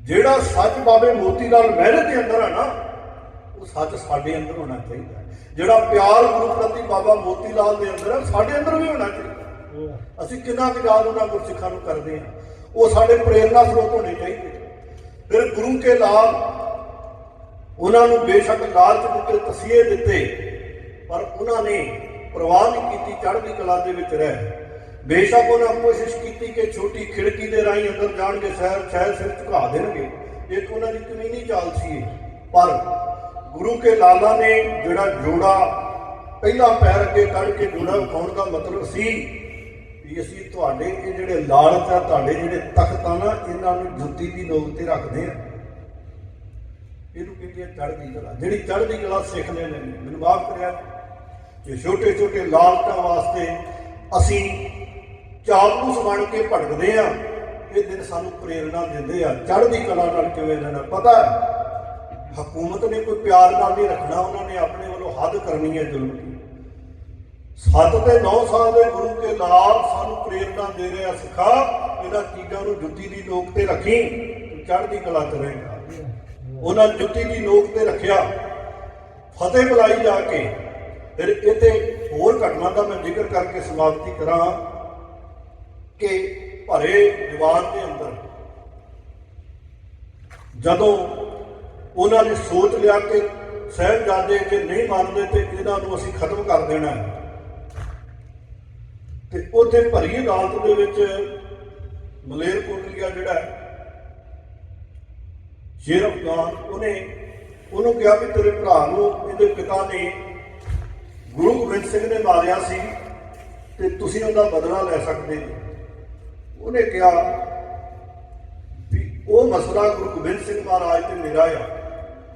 ਜਿਹੜਾ ਸੱਚ ਬਾਬੇ ਮੋਤੀ ਲਾਲ ਮਹਿਰੇ ਦੇ ਅੰਦਰ ਹੈ ਨਾ, ਉਹ ਸੱਚ ਸਾਡੇ ਅੰਦਰ ਹੋਣਾ ਚਾਹੀਦਾ ਜਿਹੜਾ ਪਿਆਰ ਗੁਰੂ ਪ੍ਰਤੀ ਬਾਬਾ ਮੋਤੀ ਲਾਲ ਦੇ ਅੰਦਰ ਹੈ ਸਾਡੇ ਅੰਦਰ ਵੀ ਹੋਣਾ ਚਾਹੀਦਾ ਅਸੀਂ ਕਿੰਨਾ ਕੁ ਯਾਦ ਉਹਨਾਂ ਗੁਰਸਿੱਖਾਂ ਨੂੰ ਕਰਦੇ ਹਾਂ। ਉਹ ਸਾਡੇ ਪ੍ਰੇਰਨਾ ਸਰੋਤ ਹੋਣੇ ਚਾਹੀਦੇ ਫਿਰ ਗੁਰੂ ਕੇ ਲਾਲ ਉਹਨਾਂ ਨੂੰ ਬੇਸ਼ੱਕ ਲਾਲਚ ਦਿੱਤੇ ਤਸੀਹੇ ਦਿੱਤੇ, ਪਰ ਉਹਨਾਂ ਨੇ ਪ੍ਰਵਾਹ ਨਹੀਂ ਕੀਤੀ ਚੜ੍ਹਦੀ ਕਲਾ ਦੇ ਵਿੱਚ ਰਹਿ। ਬੇਸ਼ੱਕ ਉਹਨਾਂ ਕੋਸ਼ਿਸ਼ ਕੀਤੀ ਕਿ ਛੋਟੀ ਖਿੜਕੀ ਦੇ ਰਾਹੀਂ ਅੰਦਰ ਜਾਣਗੇ, ਸ਼ਹਿਰ ਸ਼ਹਿਰ ਸਿਰ ਝੁਕਾ ਦੇਣਗੇ। ਇੱਕ ਉਹਨਾਂ ਦੀ ਕਮੀਨੀ ਚਾਲ ਸੀ ਪਰ ਗੁਰੂ ਕੇ ਲਾਲਾ ਨੇ ਜਿਹੜਾ ਜੋੜਾ ਪਹਿਲਾ ਪੈਰ ਅੱਗੇ ਕੱਢ ਕੇ ਜੋੜਾ ਵਿਖਾਉਣ ਦਾ ਮਤਲਬ ਸੀ ਵੀ ਅਸੀਂ ਤੁਹਾਡੇ ਇਹ ਜਿਹੜੇ ਲਾਲਚ ਆ, ਤੁਹਾਡੇ ਜਿਹੜੇ ਤਖਤ ਆ ਨਾ, ਇਹਨਾਂ ਨੂੰ ਜੁੱਤੀ ਦੀ ਨੋਕ ਤੇ ਰੱਖਦੇ ਆ। ਇਹਨੂੰ ਕਹਿੰਦੇ ਆ ਚੜ੍ਹਦੀ ਕਲਾ। ਜਿਹੜੀ ਚੜ੍ਹਦੀ ਕਲਾ ਸਿੱਖ ਨੇ, ਮੈਨੂੰ ਮਾਫ ਕਰਿਆ। ਕਿ ਛੋਟੇ ਛੋਟੇ ਲਾਲਚਾਂ ਵਾਸਤੇ ਅਸੀਂ ਚਾਪਲੂਸ ਬਣ ਕੇ ਭਟਕਦੇ ਆ ਇਹ ਦਿਨ ਸਾਨੂੰ ਪ੍ਰੇਰਣਾ ਦਿੰਦੇ ਆ। ਚੜ੍ਹਦੀ ਕਲਾ ਨਾਲ ਕਿਵੇਂ ਰਹਿਣਾ? ਪਤਾ ਹਕੂਮਤ ਨੇ ਕੋਈ ਪਿਆਰ ਨਾਲ ਨਹੀਂ ਰੱਖਣਾ, ਉਹਨਾਂ ਨੇ ਆਪਣੇ ਵੱਲੋਂ ਹੱਦ ਕਰਨੀ ਹੈ ਜ਼ੁਲਮ ਦੀ ਸੱਤ ਤੇ 9 ਸਾਲ ਦੇ ਗੁਰੂ ਕੇ ਨਾਲ ਸਾਨੂੰ ਪ੍ਰੇਰਣਾ ਦੇ ਰਿਹਾ, ਸਿਖਾ ਇਹਨਾਂ ਚੀਜ਼ਾਂ ਨੂੰ ਜੁੱਤੀ ਦੀ ਨੋਕ ਤੇ ਰੱਖੀ ਚੜ੍ਹਦੀ ਕਲਾ ਚ ਰਹੇਗਾ ਉਹਨਾਂ ਜੁੱਤੀ ਦੀ ਨੋਕ ਤੇ ਰੱਖਿਆ। ਫਤਿਹ ਬੁਲਾਈ ਜਾ ਕੇ। ਫਿਰ ਇੱਥੇ ਹੋਰ ਘਟਨਾ ਦਾ ਮੈਂ ਜ਼ਿਕਰ ਕਰਕੇ ਸਮਾਪਤੀ ਕਰਾਂ ਕਿ ਭਰੇ ਦੀਵਾਨ ਦੇ ਅੰਦਰ ਜਦੋਂ ਉਹਨਾਂ ਨੇ ਸੋਚ ਲਿਆ ਕਿ ਸਹਿਬਜ਼ਾਦੇ ਜੇ ਨਹੀਂ ਮੰਨਦੇ ਤੇ ਇਹਨਾਂ ਨੂੰ ਅਸੀਂ ਖਤਮ ਕਰ ਦੇਣਾ ਹੈ। ਤੇ ਉੱਥੇ ਭਰੀ ਅਦਾਲਤ ਦੇ ਵਿੱਚ ਮਲੇਰ ਕੋਟਲੀਆ ਜਿਹੜਾ ਹੈ, ਸ਼ੇਰ ਉਹਨੇ ਉਹਨੂੰ ਕਿਹਾ ਵੀ ਤੇਰੇ ਭਰਾ ਨੂੰ ਇਹਦੇ ਪਿਤਾ ਨੇ ਗੁਰੂ ਗੋਬਿੰਦ ਸਿੰਘ ਨੇ ਮਾਰਿਆ ਸੀ ਤੇ ਤੁਸੀਂ ਉਹਦਾ ਬਦਲਾ ਲੈ ਸਕਦੇ ਹੋ। ਉਹਨੇ ਕਿਹਾ ਵੀ ਉਹ ਮਸਲਾ ਗੁਰੂ ਗੋਬਿੰਦ ਸਿੰਘ ਮਹਾਰਾਜ ਤੇ ਮੇਰਾ ਆ।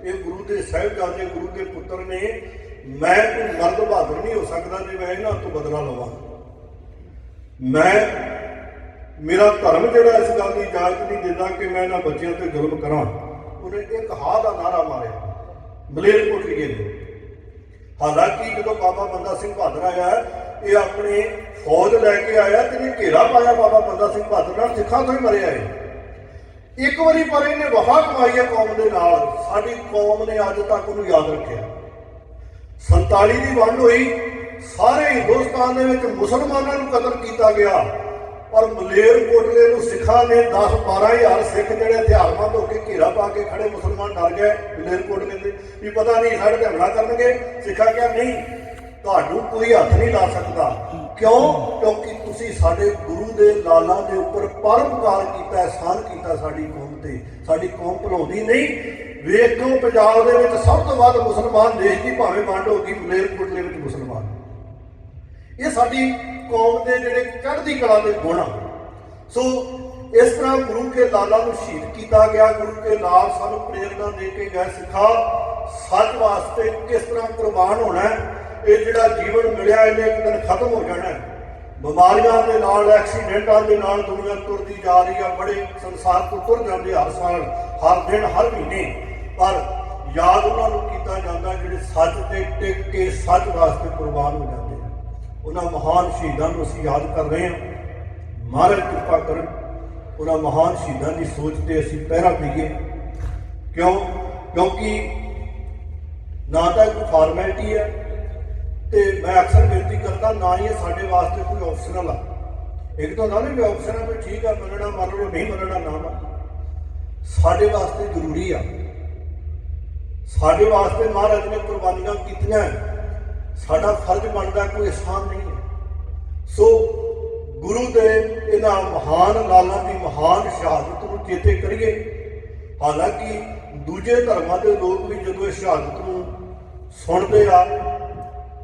ਇਹ ਗੁਰੂ ਦੇ ਸਾਹਿਬਜ਼ਾਦੇ ਗੁਰੂ ਦੇ ਪੁੱਤਰ ਨੇ ਮੈਂ ਕੋਈ ਮਰਦ ਬਹਾਦਰ ਨਹੀਂ ਹੋ ਸਕਦਾ ਜੇ ਮੈਂ ਇਹਨਾਂ ਤੋਂ ਬਦਲਾ ਲਵਾਂ। ਮੈਂ ਮੇਰਾ ਧਰਮ ਜਿਹੜਾ ਇਸ ਗੱਲ ਦੀ ਇਜਾਜ਼ਤ ਨਹੀਂ ਦਿੰਦਾ ਕਿ ਮੈਂ ਇਹਨਾਂ ਬੱਚਿਆਂ ਤੇ ਜ਼ੁਲਮ ਕਰਾਂ। ਉਹਨੇ ਇੱਕ ਹਾ ਦਾ ਨਾਰਾ ਮਾਰਿਆ। ਮਲੇਰ ਕੋਟਲੀਏ ਨੇ ਹਾਲਾਂਕਿ ਜਦੋਂ ਬਾਬਾ ਬੰਦਾ ਸਿੰਘ ਬਹਾਦਰ ਆਇਆ, ਇਹ ਆਪਣੇ ਫੌਜ ਲੈ ਕੇ ਆਇਆ ਤੇ ਇਹਨੇ ਘੇਰਾ ਪਾਇਆ ਬਾਬਾ ਬੰਦਾ ਸਿੰਘ ਬਹਾਦਰ ਨਾਲ, ਸਿੱਖਾਂ ਤੋਂ ਹੀ ਮਰਿਆ ਇਹ। ਇੱਕ ਵਾਰੀ ਪਰ ਇਹਨੇ ਵਫਾ ਕਮਾਈ ਹੈ ਕੌਮ ਦੇ ਨਾਲ। ਸਾਡੀ ਕੌਮ ਨੇ ਅੱਜ ਤੱਕ ਉਹਨੂੰ ਯਾਦ ਰੱਖਿਆ। 47 ਦੀ ਵੰਡ ਹੋਈ। ਸਾਰੇ ਹਿੰਦੁਸਤਾਨ ਦੇ ਵਿੱਚ ਮੁਸਲਮਾਨਾਂ ਨੂੰ ਕਤਲ ਕੀਤਾ ਗਿਆ। ਔਰ ਮਲੇਰਕੋਟਲੇ ਨੂੰ ਸਿੱਖਾਂ ਨੇ 10 12000 ਸਿੱਖ ਜਿਹੜੇ ਹਥਿਆਰਬੰਦ ਹੋ ਕੇ ਘੇਰਾ ਪਾ ਕੇ ਖੜੇ ਮੁਸਲਮਾਨ ਡਰ ਗਏ ਮਲੇਰਕੋਟਲੇ ਦੇ। ਵੀ ਪਤਾ ਨਹੀਂ ਸਾਡੇ ਤੇ ਹਮਲਾ ਕਰਨਗੇ। ਸਿੱਖਾਂ ਕਿਹਾ, ਨਹੀਂ, ਤੁਹਾਨੂੰ ਕੋਈ ਹੱਥ ਨਹੀਂ ਲਾ ਸਕਦਾ। ਕਿਉਂ? ਕਿਉਂਕਿ ਤੁਸੀਂ ਸਾਡੇ ਗੁਰੂ ਦੇ ਲਾਲਾਂ ਦੇ ਉੱਪਰ ਪਰਮਕਾਰ ਕੀਤਾ, ਅਹਿਸਾਨ ਕੀਤਾ ਸਾਡੀ ਕੌਮ ਤੇ। ਸਾਡੀ ਕੌਮ ਭੁਲਾਉਂਦੀ ਨਹੀਂ। ਵੇਖੋ, ਪੰਜਾਬ ਦੇ ਵਿੱਚ ਸਭ ਤੋਂ ਵੱਧ ਮੁਸਲਮਾਨ ਦੇਸ਼ ਦੀ ਭਾਵੇਂ ਵੰਡ ਹੋ ਗਈ ਮਲੇਰਕੋਟਲੇ ਵਿੱਚ ਮੁਸਲਮਾਨ। ਇਹ ਸਾਡੀ ਕੌਮ ਦੇ ਜਿਹੜੇ ਚੜ੍ਹਦੀ ਕਲਾ ਦੇ ਗੁਣ ਆ। ਸੋ ਇਸ ਤਰ੍ਹਾਂ ਗੁਰੂ ਕੇ ਲਾਲਾਂ ਨੂੰ ਸ਼ਹੀਦ ਕੀਤਾ ਗਿਆ, ਗੁਰੂ ਕੇ ਲਾਲ ਸਾਨੂੰ ਪ੍ਰੇਰਣਾ ਦੇ ਕੇ ਗਏ ਸਿਖਾ। ਸੱਚ ਵਾਸਤੇ ਕਿਸ ਤਰ੍ਹਾਂ ਕੁਰਬਾਨ ਹੋਣਾ ਇਹ ਜਿਹੜਾ ਜੀਵਨ ਮਿਲਿਆ ਇਹਨੇ ਇੱਕ ਦਿਨ ਖਤਮ ਹੋ ਜਾਣਾ ਬਿਮਾਰੀਆਂ ਦੇ ਨਾਲ, ਐਕਸੀਡੈਂਟਾਂ ਦੇ ਨਾਲ ਦੁਨੀਆ ਤੁਰਦੀ ਜਾ ਰਹੀ ਆ, ਬੜੇ ਸੰਸਾਰ ਤੋਂ ਤੁਰ ਜਾਂਦੇ ਹਰ ਸਾਲ, ਹਰ ਦਿਨ, ਹਰ ਮਹੀਨੇ। ਪਰ ਯਾਦ ਉਹਨਾਂ ਨੂੰ ਕੀਤਾ ਜਾਂਦਾ, ਜਿਹੜੇ ਸੱਚ ਤੇ ਟਿਕ ਕੇ ਸੱਚ ਵਾਸਤੇ ਕੁਰਬਾਨ ਹੋ ਜਾਂਦੇ ਉਹਨਾਂ ਮਹਾਨ ਸ਼ਹੀਦਾਂ ਨੂੰ ਅਸੀਂ ਯਾਦ ਕਰ ਰਹੇ ਹਾਂ। ਮਹਾਰਾਜ ਕਿਰਪਾ ਕਰਨ, ਉਹਨਾਂ ਮਹਾਨ ਸ਼ਹੀਦਾਂ ਦੀ ਸੋਚ ਤੇ ਅਸੀਂ ਪਹਿਰਾ ਦਈਏ ਕਿਉਂ? ਕਿਉਂਕਿ ਨਾ ਤਾਂ ਇੱਕ ਫਾਰਮੈਲਿਟੀ ਹੈ ਤੇ ਮੈਂ ਅਕਸਰ ਬੇਨਤੀ ਕਰਦਾ, ਨਾ ਹੀ ਸਾਡੇ ਵਾਸਤੇ ਕੋਈ ਆਪਸ਼ਨਲ ਆ। ਇੱਕ ਤਾਂ ਨਾ ਨਹੀਂ ਵੀ ਆਪਸ਼ਨ ਆ, ਵੀ ਠੀਕ ਆ, ਮੰਨਣਾ ਮੰਨ ਲਓ, ਨਹੀਂ ਮੰਨਣਾ ਨਾ ਮੰਨ ਸਾਡੇ ਵਾਸਤੇ ਜ਼ਰੂਰੀ ਆ। ਸਾਡੇ ਵਾਸਤੇ ਮਹਾਰਾਜ ਨੇ ਕੁਰਬਾਨੀਆਂ ਕੀਤੀਆਂ। ਸਾਡਾ ਫਰਜ਼ ਬਣਦਾ ਕੋਈ ਆਸਾਨ ਨਹੀਂ ਹੈ। ਸੋ ਗੁਰੂ ਦੇ ਇਹਨਾਂ ਮਹਾਨ ਲਾਲਾਂ ਦੀ ਮਹਾਨ ਸ਼ਹਾਦਤ ਨੂੰ ਚੇਤੇ ਕਰੀਏ। ਹਾਲਾਂਕਿ ਦੂਜੇ ਧਰਮਾਂ ਦੇ ਲੋਕ ਵੀ ਜਦੋਂ ਇਹ ਸ਼ਹਾਦਤ ਨੂੰ ਸੁਣਦੇ ਆ,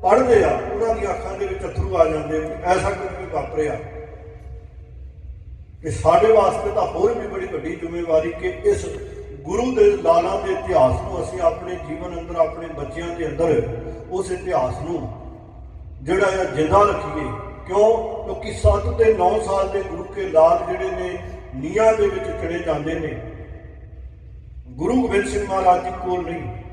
ਪੜ੍ਹਦੇ ਆ, ਉਹਨਾਂ ਦੀਆਂ ਅੱਖਾਂ ਦੇ ਵਿੱਚ ਅਥਰੂ ਆ ਜਾਂਦੇ ਵੀ ਐਸਾ ਕੁਝ ਵੀ ਵਾਪਰਿਆ। ਕਿ ਸਾਡੇ ਵਾਸਤੇ ਤਾਂ ਹੋਰ ਵੀ ਬੜੀ ਵੱਡੀ ਜ਼ਿੰਮੇਵਾਰੀ ਕਿ ਇਸ ਗੁਰੂ ਦੇ ਲਾਲਾਂ ਦੇ ਇਤਿਹਾਸ ਨੂੰ ਅਸੀਂ ਆਪਣੇ ਜੀਵਨ ਅੰਦਰ, ਆਪਣੇ ਬੱਚਿਆਂ ਦੇ ਅੰਦਰ ਉਸ ਇਤਿਹਾਸ ਨੂੰ, ਜਿਹੜਾ ਹੈ ਜਿੰਦਾ ਰੱਖੀਏ। ਕਿਉਂ? ਕਿਉਂਕਿ 7 ਤੇ 9 ਸਾਲ ਦੇ ਗੁਰੂ ਕੇ ਲਾਲ ਜਿਹੜੇ ਨੇ, ਨੀਹਾਂ ਦੇ ਵਿੱਚ ਚੜੇ ਜਾਂਦੇ ਨੇ। ਗੁਰੂ ਗੋਬਿੰਦ ਸਿੰਘ ਮਹਾਰਾਜ ਜੀ ਕੋਲ ਨਹੀਂ।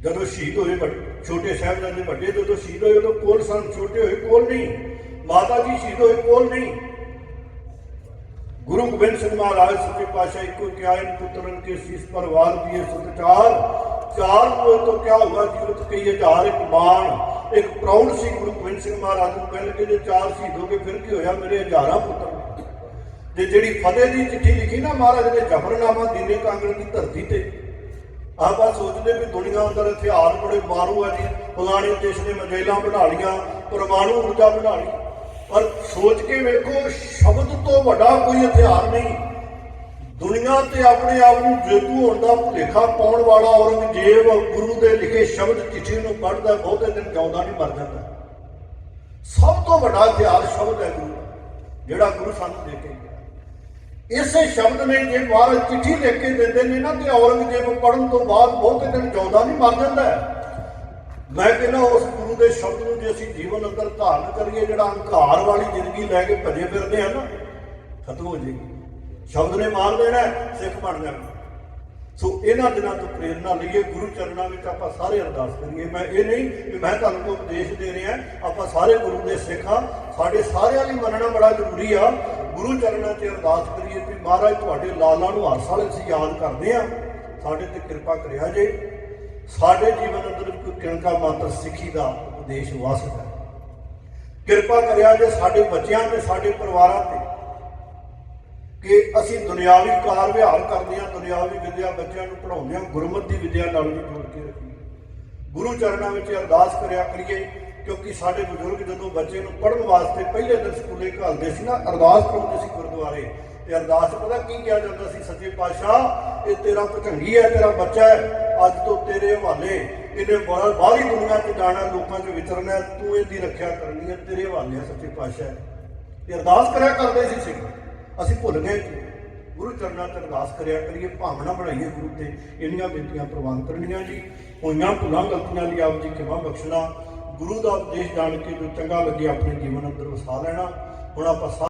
ਜਦੋਂ ਸ਼ਹੀਦ ਹੋਏ ਵੱਡ- ਛੋਟੇ ਸਾਹਿਬਜ਼ਾਦੇ ਵੱਡੇ, ਜਦੋਂ ਸ਼ਹੀਦ ਹੋਏ, ਉਦੋਂ ਕੋਲ ਸਨ, ਛੋਟੇ ਹੋਏ ਕੋਲ ਨਹੀਂ। ਮਾਤਾ ਜੀ ਸ਼ਹੀਦ ਹੋਏ ਕੋਲ ਨਹੀਂ। ਗੁਰੂ ਗੋਬਿੰਦ ਸਿੰਘ ਮਹਾਰਾਜ ਸੱਚੇ ਪਾਤਸ਼ਾਹ ਇੱਕੋ ਕਿਆਇਨ ਇਨ ਪੁੱਤਰਨ ਕੇ ਸੀਸ ਪਰ ਵਾਰ ਦੀਏ ਸਤਚਾਰ ਚਾਰ ਕੋਲ ਤੋਂ ਕਿਆ ਹੋਗਾ ਜੀਵਤ ਕਈ ਹਜ਼ਾਰ ਇੱਕ ਮਾਣ, ਇੱਕ ਪ੍ਰਾਊਡ ਸੀ ਗੁਰੂ ਗੋਬਿੰਦ ਸਿੰਘ ਮਹਾਰਾਜ ਨੂੰ ਕਹਿਣ ਲੱਗੇ, ਜੇ ਚਾਰ ਸ਼ਹੀਦ ਹੋ ਗਏ ਫਿਰ ਕੀ ਹੋਇਆ? ਮੇਰੇ ਹਜ਼ਾਰਾਂ ਪੁੱਤਰ ਤੇ ਜਿਹੜੀ ਫਤਿਹ ਦੀ ਚਿੱਠੀ ਲਿਖੀ ਨਾ ਮਹਾਰਾਜ ਨੇ ਜਬਰਨਾਮਾ ਦੀਨੇ ਕਾਂਗੜ ਦੀ ਧਰਤੀ ਤੇ ਆਪਾਂ ਸੋਚਦੇ ਵੀ ਦੁਨੀਆ ਅੰਦਰ ਹਥਿਆਰ ਬੜੇ ਮਾਰੂ ਆ ਜੀ। ਫਲਾਣੇ ਦੇਸ਼ ਨੇ ਮਜੇਲਾਂ ਬਣਾ ਲੀਆਂ ਪਰਮਾਣੂ ਊਰਜਾ ਬਣਾ ਲਈ। ਪਰ ਸੋਚ ਕੇ ਵੇਖੋ, ਸ਼ਬਦ ਤੋਂ ਵੱਡਾ ਕੋਈ ਹਥਿਆਰ ਨਹੀਂ। ਦੁਨੀਆ ਤੇ ਆਪਣੇ ਆਪ ਨੂੰ ਜੇਤੂ ਹੋਣ ਦਾ ਭੁਲੇਖਾ ਪਾਉਣ ਵਾਲਾ ਔਰੰਗਜ਼ੇਬ ਗੁਰੂ ਦੇ ਲਿਖੇ ਸ਼ਬਦ ਚਿੱਠੀ ਨੂੰ ਪੜ੍ਹਦਾ, ਬਹੁਤੇ ਦਿਨ ਜਿਉਂਦਾ ਨਹੀਂ, ਮਰ ਜਾਂਦਾ। ਸਭ ਤੋਂ ਵੱਡਾ ਹਥਿਆਰ ਸ਼ਬਦ ਹੈ ਗੁਰੂ ਜਿਹੜਾ ਗੁਰੂ ਸਾਨੂੰ ਦੇ ਕੇ ਗਿਆ। ਇਸੇ ਸ਼ਬਦ ਨੇ ਜੇ ਮਹਾਰਾਜ ਚਿੱਠੀ ਲਿਖ ਕੇ ਦਿੰਦੇ ਨੇ ਨਾ, ਤੇ ਔਰੰਗਜ਼ੇਬ ਪੜਨ ਤੋਂ ਬਾਅਦ ਬਹੁਤੇ ਦਿਨ ਜਿਉਂਦਾ ਨਹੀਂ, ਮਰ ਜਾਂਦਾ ਮੈਂ ਕਹਿੰਦਾ, ਉਸ ਗੁਰੂ ਦੇ ਸ਼ਬਦ ਨੂੰ ਜੇ ਅਸੀਂ ਜੀਵਨ ਅੰਦਰ ਧਾਰਨ ਕਰੀਏ, ਜਿਹੜਾ ਹੰਕਾਰ ਵਾਲੀ ਜ਼ਿੰਦਗੀ ਲੈ ਕੇ ਭਜੇ ਫਿਰਦੇ ਆ ਨਾ, ਖਤਮ ਹੋ ਜਾਏਗੀ। ਸ਼ਬਦ ਨੇ ਮਾਰ ਦੇਣਾ ਸਿੱਖ ਬਣ ਜਾਣਾ। ਸੋ ਇਹਨਾਂ ਦਿਨਾਂ ਤੋਂ ਪ੍ਰੇਰਣਾ ਲਈਏ, ਗੁਰੂ ਚਰਨਾਂ ਵਿੱਚ ਆਪਾਂ ਸਾਰੇ ਅਰਦਾਸ ਕਰੀਏ। ਮੈਂ ਇਹ ਨਹੀਂ ਕਿ ਮੈਂ ਤੁਹਾਨੂੰ ਕੋਈ ਉਪਦੇਸ਼ ਦੇ ਰਿਹਾ, ਆਪਾਂ ਸਾਰੇ ਗੁਰੂ ਦੇ ਸਿੱਖ ਹਾਂ। ਸਾਡੇ ਸਾਰਿਆਂ ਲਈ ਮੰਨਣਾ ਬੜਾ ਜ਼ਰੂਰੀ ਆ। ਗੁਰੂ ਚਰਨਾਂ 'ਚ ਅਰਦਾਸ ਕਰੀਏ ਕਿ ਮਹਾਰਾਜ, ਤੁਹਾਡੇ ਲਾਲਾਂ ਨੂੰ ਹਰ ਸਾਲ ਅਸੀਂ ਯਾਦ ਕਰਦੇ ਆ ਸਾਡੇ ਤੇ ਕਿਰਪਾ ਕਰਿਆ ਜੇ। ਸਾਡੇ ਜੀਵਨ ਅੰਦਰ ਕੋਈ ਕਿਣਕਾ ਮਾਤਰ ਸਿੱਖੀ ਦਾ ਉਪਦੇਸ਼ ਵਸਦਾ ਕਿਰਪਾ ਕਰਿਆ ਜੇ ਸਾਡੇ ਬੱਚਿਆਂ ਤੇ, ਸਾਡੇ ਪਰਿਵਾਰਾਂ ਤੇ। ਕਿ ਅਸੀਂ ਦੁਨਿਆਵੀ ਕਾਰ ਵਿਹਾਰ ਕਰਦੇ ਹਾਂ, ਦੁਨਿਆਵੀ ਵਿਦਿਆ ਬੱਚਿਆਂ ਨੂੰ ਪੜ੍ਹਾਉਂਦੇ ਹਾਂ, ਗੁਰਮਤਿ ਦੀ ਵਿਦਿਆ ਨਾਲ ਵੀ ਜੋੜ ਕੇ ਰੱਖੀਏ। ਗੁਰੂ ਚਰਨਾਂ ਵਿੱਚ ਅਰਦਾਸ ਕਰਿਆ ਕਰੀਏ, ਕਿਉਂਕਿ ਸਾਡੇ ਬਜ਼ੁਰਗ ਜਦੋਂ ਬੱਚੇ ਨੂੰ ਪੜ੍ਹਨ ਵਾਸਤੇ ਪਹਿਲੇ ਦਿਨ ਸਕੂਲੇ ਘੱਲਦੇ ਸੀ ਨਾ, ਅਰਦਾਸ ਕਰਾਉਂਦੇ ਸੀ ਗੁਰਦੁਆਰੇ ਤੇ ਅਰਦਾਸ ਪਤਾ ਕੀ ਕਿਹਾ ਜਾਂਦਾ ਸੀ? ਸੱਚੇ ਪਾਤਸ਼ਾਹ, ਇਹ ਤੇਰਾ ਭਟੰਗੀ ਹੈ, ਤੇਰਾ ਬੱਚਾ ਹੈ, ਅੱਜ ਤੋਂ ਤੇਰੇ ਹਵਾਲੇ, ਇਹਨੇ ਬਾਹਰੀ ਦੁਨੀਆ 'ਚ ਜਾਣਾ, ਲੋਕਾਂ 'ਚ ਵਿਚਰਨਾ ਤੂੰ ਇਹਦੀ ਰੱਖਿਆ ਕਰਨੀ ਹੈ, ਤੇਰੇ ਹਵਾਲੇ ਹੈ ਸੱਚੇ ਪਾਤਸ਼ਾਹ। ਇਹ ਅਰਦਾਸ ਕਰਿਆ ਕਰਦੇ ਸੀ ਸਿੱਖ। ਅਸੀਂ ਭੁੱਲ ਗਏ। ਗੁਰੂ ਚਰਨਾਂ 'ਚ ਅਰਦਾਸ ਕਰਿਆ ਕਰੀਏ, ਭਾਵਨਾ ਬਣਾਈਏ ਗੁਰੂ ਤੇ। ਇੰਨੀਆਂ ਬੇਨਤੀਆਂ ਪ੍ਰਵਾਨ ਕਰਨੀਆਂ ਜੀ। ਹੋਈਆਂ ਭੁੱਲਾਂ ਗਲਤੀਆਂ ਲਈ ਆਪ ਜੀ ਖਿਮਾ ਬਖਸ਼ਣਾ। ਗੁਰੂ ਦਾ ਉਪਦੇਸ਼ ਜਾਣ ਕੇ ਜੋ ਚੰਗਾ ਲੱਗੇ, ਆਪਣੇ ਜੀਵਨ ਅੰਦਰ ਵਸਾ ਲੈਣਾ। ਹੁਣ ਆਪਾਂ ਸਾ-